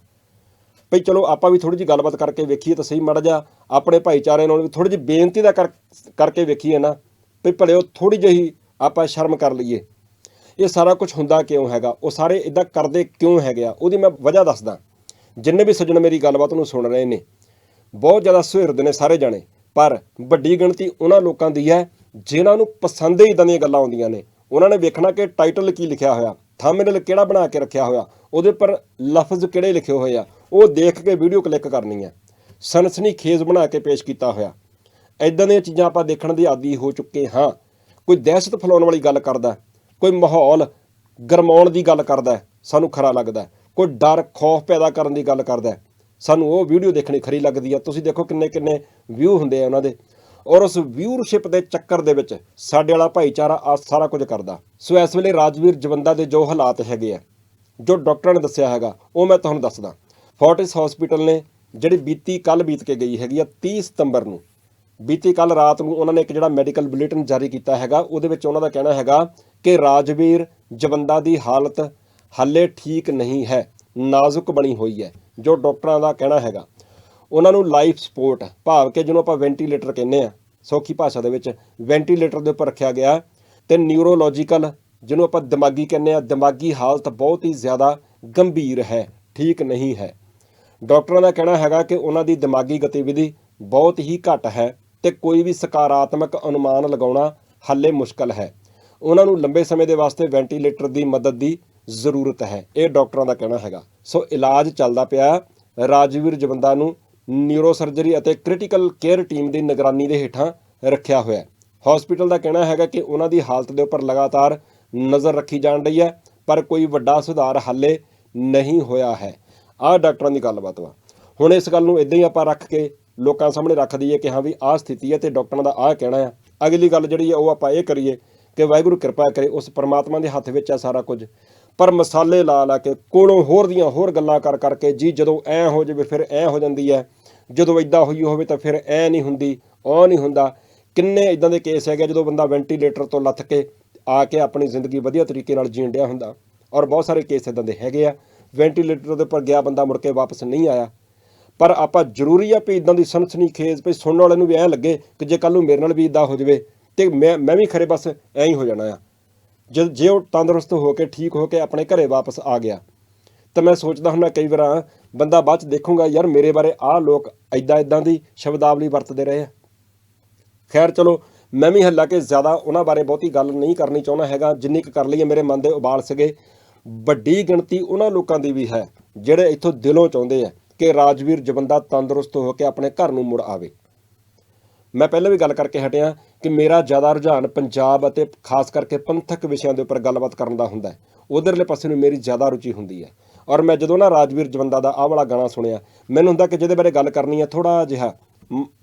ਭਈ ਚਲੋ ਆਪਾਂ ਵੀ ਥੋੜੀ ਜਿਹੀ ਗੱਲਬਾਤ ਕਰਕੇ ਵੇਖੀਏ ਤਾਂ ਸਹੀ ਮੜ ਜਾ ਆਪਣੇ ਭਾਈਚਾਰੇ ਨਾਲ ਵੀ ਥੋੜੀ ਜਿਹੀ ਬੇਨਤੀ ਦਾ ਕਰ, ਕਰਕੇ ਵੇਖੀਏ ਨਾ, ਭਈ ਉਹ ਥੋੜੀ ਜਿਹੀ ਆਪਾਂ ਸ਼ਰਮ ਕਰ ਲਈਏ। ਇਹ ਸਾਰਾ ਕੁਝ ਹੁੰਦਾ ਕਿਉਂ ਹੈਗਾ? ਉਹ ਸਾਰੇ ਇਦਾਂ ਕਰਦੇ ਕਿਉਂ ਹੈਗੇ ਆ? ਉਹਦੀ ਮੈਂ ਵਜ੍ਹਾ ਦੱਸਦਾ। ਜਿੰਨੇ ਵੀ ਸੱਜਣ ਮੇਰੀ ਗੱਲਬਾਤ ਨੂੰ ਸੁਣ ਰਹੇ ਨੇ, ਬਹੁਤ ਜ਼ਿਆਦਾ ਸੁਹਿਰਦ ਨੇ ਸਾਰੇ ਜਾਣੇ, ਪਰ ਵੱਡੀ ਗਿਣਤੀ ਉਹਨਾਂ ਲੋਕਾਂ ਦੀ ਹੈ, ਜਿਨ੍ਹਾਂ ਨੂੰ ਪਸੰਦ ਹੀ ਇਦਾਂ ਦੀਆਂ ਗੱਲਾਂ ਆਉਂਦੀਆਂ ਨੇ। ਉਹਨਾਂ ਨੇ ਵੇਖਣਾ ਕਿ ਟਾਈਟਲ ਕੀ ਲਿਖਿਆ ਹੋਇਆ। ਥੰਬਨੇਲ ਕਿਹੜਾ ਬਣਾ ਕੇ ਰੱਖਿਆ ਹੋਇਆ, ਉਹਦੇ ਉੱਪਰ ਲਫ਼ਜ਼ ਕਿਹੜੇ ਲਿਖੇ ਹੋਏ ਆ, ਉਹ ਦੇਖ ਕੇ ਵੀਡੀਓ ਕਲਿੱਕ ਕਰਨੀ ਹੈ ਸਨਸਨੀ ਖੇਜ਼ ਬਣਾ ਕੇ ਪੇਸ਼ ਕੀਤਾ ਹੋਇਆ। ਇਦਾਂ ਦੀਆਂ ਚੀਜ਼ਾਂ ਆਪਾਂ ਦੇਖਣ ਦੇ ਆਦੀ ਹੋ ਚੁੱਕੇ ਹਾਂ। ਕੋਈ ਦਹਿਸ਼ਤ ਫੈਲਾਉਣ ਵਾਲੀ ਗੱਲ ਕਰਦਾ, ਕੋਈ ਮਾਹੌਲ ਗਰਮਾਉਣ ਦੀ ਗੱਲ ਕਰਦਾ, ਸਾਨੂੰ ਖਰਾ ਲੱਗਦਾ, ਕੋਈ ਡਰ, ਖੌਫ ਪੈਦਾ ਕਰਨ ਦੀ ਗੱਲ ਕਰਦਾ, ਸਾਨੂੰ ਉਹ ਵੀਡੀਓ ਦੇਖਣੀ ਖਰੀ ਲੱਗਦੀ ਆ। ਤੁਸੀਂ ਦੇਖੋ ਕਿੰਨੇ ਕਿੰਨੇ ਵਿਊ ਹੁੰਦੇ ਆ ਉਹਨਾਂ ਦੇ। ਔਰ ਉਸ ਵਿਊਰਸ਼ਿਪ ਦੇ ਚੱਕਰ ਦੇ ਵਿੱਚ ਸਾਡੇ ਵਾਲਾ ਭਾਈਚਾਰਾ ਆ ਸਾਰਾ ਕੁਝ ਕਰਦਾ। ਸੋ ਇਸ ਵੇਲੇ ਰਾਜਵੀਰ ਜਵੰਦਾ ਦੇ ਜੋ ਹਾਲਾਤ ਹੈਗੇ ਆ, ਜੋ ਡਾਕਟਰਾਂ ਨੇ ਦੱਸਿਆ ਹੈਗਾ, ਉਹ ਮੈਂ ਤੁਹਾਨੂੰ ਦੱਸਦਾ। ਫੋਰਟਿਸ ਹਸਪੀਟਲ ਨੇ ਜਿਹੜੀ ਬੀਤੀ ਕੱਲ ਬੀਤ ਕੇ ਗਈ ਹੈਗੀ ਆ 30 ਸਤੰਬਰ ਨੂੰ, ਬੀਤੀ ਕੱਲ ਰਾਤ ਨੂੰ ਉਹਨਾਂ ਨੇ ਇੱਕ ਜਿਹੜਾ ਮੈਡੀਕਲ ਬੁਲੇਟਿਨ ਜਾਰੀ ਕੀਤਾ ਹੈਗਾ, ਉਹਦੇ ਵਿੱਚ ਉਹਨਾਂ ਦਾ ਕਹਿਣਾ ਹੈਗਾ ਕਿ ਰਾਜਵੀਰ ਜਵੰਦਾ ਦੀ ਹਾਲਤ ਹਾਲੇ ਠੀਕ ਨਹੀਂ ਹੈ, ਨਾਜ਼ੁਕ ਬਣੀ ਹੋਈ ਹੈ, ਜੋ ਡਾਕਟਰਾਂ ਦਾ ਕਹਿਣਾ ਹੈਗਾ। ਉਹਨਾਂ ਨੂੰ ਲਾਈਫ ਸਪੋਰਟ ਭਾਵ ਕਿ ਜਿਹਨੂੰ ਆਪਾਂ ਵੈਂਟੀਲੇਟਰ ਕਹਿੰਦੇ ਆ, ਸੌਖੀ ਭਾਸ਼ਾ ਦੇ ਵਿੱਚ ਵੈਂਟੀਲੇਟਰ ਦੇ ਉੱਪਰ ਰੱਖਿਆ ਗਿਆ ਤੇ ਨਿਊਰੋਲੋਜੀਕਲ ਜਿਹਨੂੰ ਆਪਾਂ ਦਿਮਾਗੀ ਕਹਿੰਦੇ ਆ, ਦਿਮਾਗੀ ਹਾਲਤ ਬਹੁਤ ਹੀ ਜ਼ਿਆਦਾ ਗੰਭੀਰ ਹੈ, ਠੀਕ ਨਹੀਂ ਹੈ। ਡਾਕਟਰਾਂ ਦਾ ਕਹਿਣਾ ਹੈਗਾ ਕਿ ਉਹਨਾਂ ਦੀ ਦਿਮਾਗੀ ਗਤੀਵਿਧੀ ਬਹੁਤ ਹੀ ਘੱਟ ਹੈ ਤੇ ਕੋਈ ਵੀ ਸਕਾਰਾਤਮਕ ਅਨੁਮਾਨ ਲਗਾਉਣਾ ਹੱਲੇ ਮੁਸ਼ਕਲ ਹੈ। ਉਹਨਾਂ ਨੂੰ ਲੰਬੇ ਸਮੇਂ ਦੇ ਵਾਸਤੇ ਵੈਂਟੀਲੇਟਰ ਦੀ ਮਦਦ ਦੀ ਜ਼ਰੂਰਤ ਹੈ, ਇਹ ਡਾਕਟਰਾਂ ਦਾ ਕਹਿਣਾ ਹੈਗਾ। ਸੋ ਇਲਾਜ ਚੱਲਦਾ ਪਿਆ, ਰਾਜਵੀਰ ਜਵੰਦਾ ਨੂੰ ਨਿਊਰੋ ਸਰਜਰੀ ਅਤੇ ਕ੍ਰਿਟੀਕਲ ਕੇਅਰ ਟੀਮ ਦੀ ਨਿਗਰਾਨੀ ਦੇ ਹੇਠਾਂ ਰੱਖਿਆ ਹੋਇਆ ਹੈ। ਹਸਪੀਟਲ ਦਾ ਕਹਿਣਾ ਹੈਗਾ ਕਿ ਉਹਨਾਂ ਦੀ ਹਾਲਤ ਦੇ ਉੱਪਰ ਲਗਾਤਾਰ ਨਜ਼ਰ ਰੱਖੀ ਜਾਣ ਰਹੀ ਹੈ, ਪਰ ਕੋਈ ਵੱਡਾ ਸੁਧਾਰ ਹਾਲੇ ਨਹੀਂ ਹੋਇਆ ਹੈ। ਆਹ ਡਾਕਟਰਾਂ ਦੀ ਗੱਲਬਾਤ ਵਾ। ਹੁਣ ਇਸ ਗੱਲ ਨੂੰ ਇਦਾਂ ਹੀ ਆਪਾਂ ਰੱਖ ਕੇ ਲੋਕਾਂ ਸਾਹਮਣੇ ਰੱਖ ਦਈਏ ਕਿ ਹਾਂ ਵੀ ਆਹ ਸਥਿਤੀ ਹੈ ਤੇ ਡਾਕਟਰਾਂ ਦਾ ਆਹ ਕਹਿਣਾ ਆ ਅਗਲੀ ਗੱਲ ਜਿਹੜੀ ਹੈ ਉਹ ਆਪਾਂ ਇਹ ਕਰੀਏ ਕਿ ਵਾਹਿਗੁਰੂ ਕਿਰਪਾ ਕਰੇ ਉਸ ਪਰਮਾਤਮਾ ਦੇ ਹੱਥ ਵਿੱਚ ਹੈ ਸਾਰਾ ਕੁਝ। ਪਰ ਮਸਾਲੇ ਲਾ ਲਾ ਕੇ ਕੋਲੋਂ ਹੋਰ ਦੀਆਂ ਹੋਰ ਗੱਲਾਂ ਕਰ ਕਰਕੇ ਜੀ ਜਦੋਂ ਐ ਹੋ ਜਾਵੇ ਫਿਰ ਐ ਹੋ ਜਾਂਦੀ ਹੈ। ਜਦੋਂ ਇਦਾਂ ਹੋਈ ਹੋਵੇ ਤਾਂ ਫਿਰ ਐ ਨਹੀਂ ਹੁੰਦੀ, ਉਹ ਨਹੀਂ ਹੁੰਦਾ। ਕਿੰਨੇ ਇਦਾਂ ਦੇ ਕੇਸ ਹੈਗੇ ਜਦੋਂ ਬੰਦਾ ਵੈਂਟੀਲੇਟਰ ਤੋਂ ਲੱਥ ਕੇ ਆ ਕੇ ਆਪਣੀ ਜ਼ਿੰਦਗੀ ਵਧੀਆ ਤਰੀਕੇ ਨਾਲ ਜੀਣ ਡਿਆ ਹੁੰਦਾ। ਔਰ ਬਹੁਤ ਸਾਰੇ ਕੇਸ ਇਦਾਂ ਦੇ ਹੈਗੇ ਆ। ਵੈਂਟੀਲੇਟਰ ਦੇ ਉੱਪਰ ਗਿਆ ਬੰਦਾ ਮੁੜ ਕੇ ਵਾਪਸ ਨਹੀਂ ਆਇਆ। ਪਰ ਆਪਾਂ ਜ਼ਰੂਰੀ ਆ ਵੀ ਇਦਾਂ ਦੀ ਸਨਸਨੀ ਖੇਜ਼ ਵੀ ਸੁਣਨ ਵਾਲੇ ਨੂੰ ਵੀ ਐ ਲੱਗੇ ਕਿ ਜੇ ਕੱਲ ਨੂੰ ਮੇਰੇ ਨਾਲ ਵੀ ਇਦਾਂ ਹੋ ਜਾਵੇ ਤੇ ਮੈਂ ਮੈਂ ਵੀ ਖਰੇ ਬਸ ਐਂ ਹੀ ਹੋ ਜਾਣਾ ਆ। ਜੇ ਜੇ ਉਹ ਤੰਦਰੁਸਤ ਹੋ ਕੇ, ਠੀਕ ਹੋ ਕੇ ਆਪਣੇ ਘਰੇ ਵਾਪਸ ਆ ਗਿਆ ਤਾਂ ਮੈਂ ਸੋਚਦਾ ਹੁੰਦਾ ਕਈ ਵਾਰ ਬੰਦਾ ਬਾਅਦ ਚ ਦੇਖੂਗਾ, ਯਾਰ ਮੇਰੇ ਬਾਰੇ ਆਹ ਲੋਕ ਐਦਾਂ ਐਦਾਂ ਦੀ ਸ਼ਬਦਾਵਲੀ ਵਰਤਦੇ ਰਹੇ ਆ। ਖੈਰ ਚਲੋ, ਮੈਂ ਵੀ ਹਾਲਾਂਕਿ ਜ਼ਿਆਦਾ ਉਹਨਾਂ ਬਾਰੇ ਬਹੁਤੀ ਗੱਲ ਨਹੀਂ ਕਰਨੀ ਚਾਹੁੰਦਾ ਹੈਗਾ, ਜਿੰਨੀ ਕੁ ਕਰ ਲਈਏ ਮੇਰੇ ਮਨ ਦੇ ਉਬਾਲ ਸੀਗੇ। ਵੱਡੀ ਗਿਣਤੀ ਉਹਨਾਂ ਲੋਕਾਂ ਦੀ ਵੀ ਹੈ, ਜਿਹੜੇ ਇੱਥੋਂ ਦਿਲੋਂ ਚਾਹੁੰਦੇ ਆ ਕਿ ਰਾਜਵੀਰ ਜਵੰਦਾ ਤੰਦਰੁਸਤ ਹੋ ਕੇ ਆਪਣੇ ਘਰ ਨੂੰ ਮੁੜ ਆਵੇ। ਮੈਂ ਪਹਿਲਾਂ ਵੀ ਗੱਲ ਕਰਕੇ ਹਟਿਆ ਕਿ ਮੇਰਾ ਜ਼ਿਆਦਾ ਰੁਝਾਨ ਪੰਜਾਬ ਅਤੇ ਖਾਸ ਕਰਕੇ ਪੰਥਕ ਵਿਸ਼ਿਆਂ ਦੇ ਉੱਪਰ ਗੱਲਬਾਤ ਕਰਨ ਦਾ ਹੁੰਦਾ ਹੈ। ਉਧਰਲੇ ਪਾਸੇ ਨੂੰ ਮੇਰੀ ਜ਼ਿਆਦਾ ਰੁਚੀ ਹੁੰਦੀ ਹੈ। ਔਰ ਮੈਂ ਜਦੋਂ ਨਾ ਰਾਜਵੀਰ ਜਵੰਦਾ ਦਾ ਆਹ ਵਾਲਾ ਗਾਣਾ ਸੁਣਿਆ, ਮੈਨੂੰ ਹੁੰਦਾ ਕਿ ਜਿਹਦੇ ਬਾਰੇ ਗੱਲ ਕਰਨੀ ਹੈ ਥੋੜਾ ਜਿਹਾ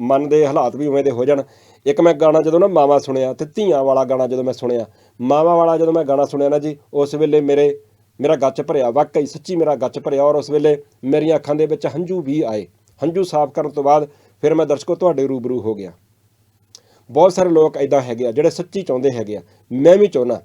ਮਨ ਦੇ ਹਾਲਾਤ ਵੀ ਉਵੇਂ ਦੇ ਹੋ ਜਾਣ। ਇੱਕ ਮੈਂ ਗਾਣਾ ਜਦੋਂ ਨਾ ਮਾਵਾ ਸੁਣਿਆ ਤੇ ਧੀਆਂ ਵਾਲਾ ਗਾਣਾ ਜਦੋਂ ਮੈਂ ਸੁਣਿਆ, ਮਾਵਾ ਵਾਲਾ ਜਦੋਂ ਮੈਂ ਗਾਣਾ ਸੁਣਿਆ ਨਾ ਜੀ, ਉਸ ਵੇਲੇ ਮੇਰੇ, ਮੇਰਾ ਗੱਚ ਭਰਿਆ, ਵਾਕਈ ਸੱਚੀ ਮੇਰਾ ਗੱਚ ਭਰਿਆ ਔਰ ਉਸ ਵੇਲੇ ਮੇਰੀਆਂ ਅੱਖਾਂ ਦੇ ਵਿੱਚ ਹੰਝੂ ਵੀ ਆਏ। ਹੰਝੂ ਸਾਫ਼ ਕਰਨ ਤੋਂ ਬਾਅਦ ਫਿਰ ਮੈਂ ਦਰਸ਼ਕੋ ਤੁਹਾਡੇ ਰੂਬਰੂ ਹੋ ਗਿਆ। ਬਹੁਤ ਸਾਰੇ ਲੋਕ ਐਦਾਂ ਹੈਗੇ ਆ, ਜਿਹੜੇ ਸੱਚੀ ਚਾਹੁੰਦੇ ਹੈਗੇ ਆ। ਮੈਂ ਵੀ ਚਾਹੁੰਦਾ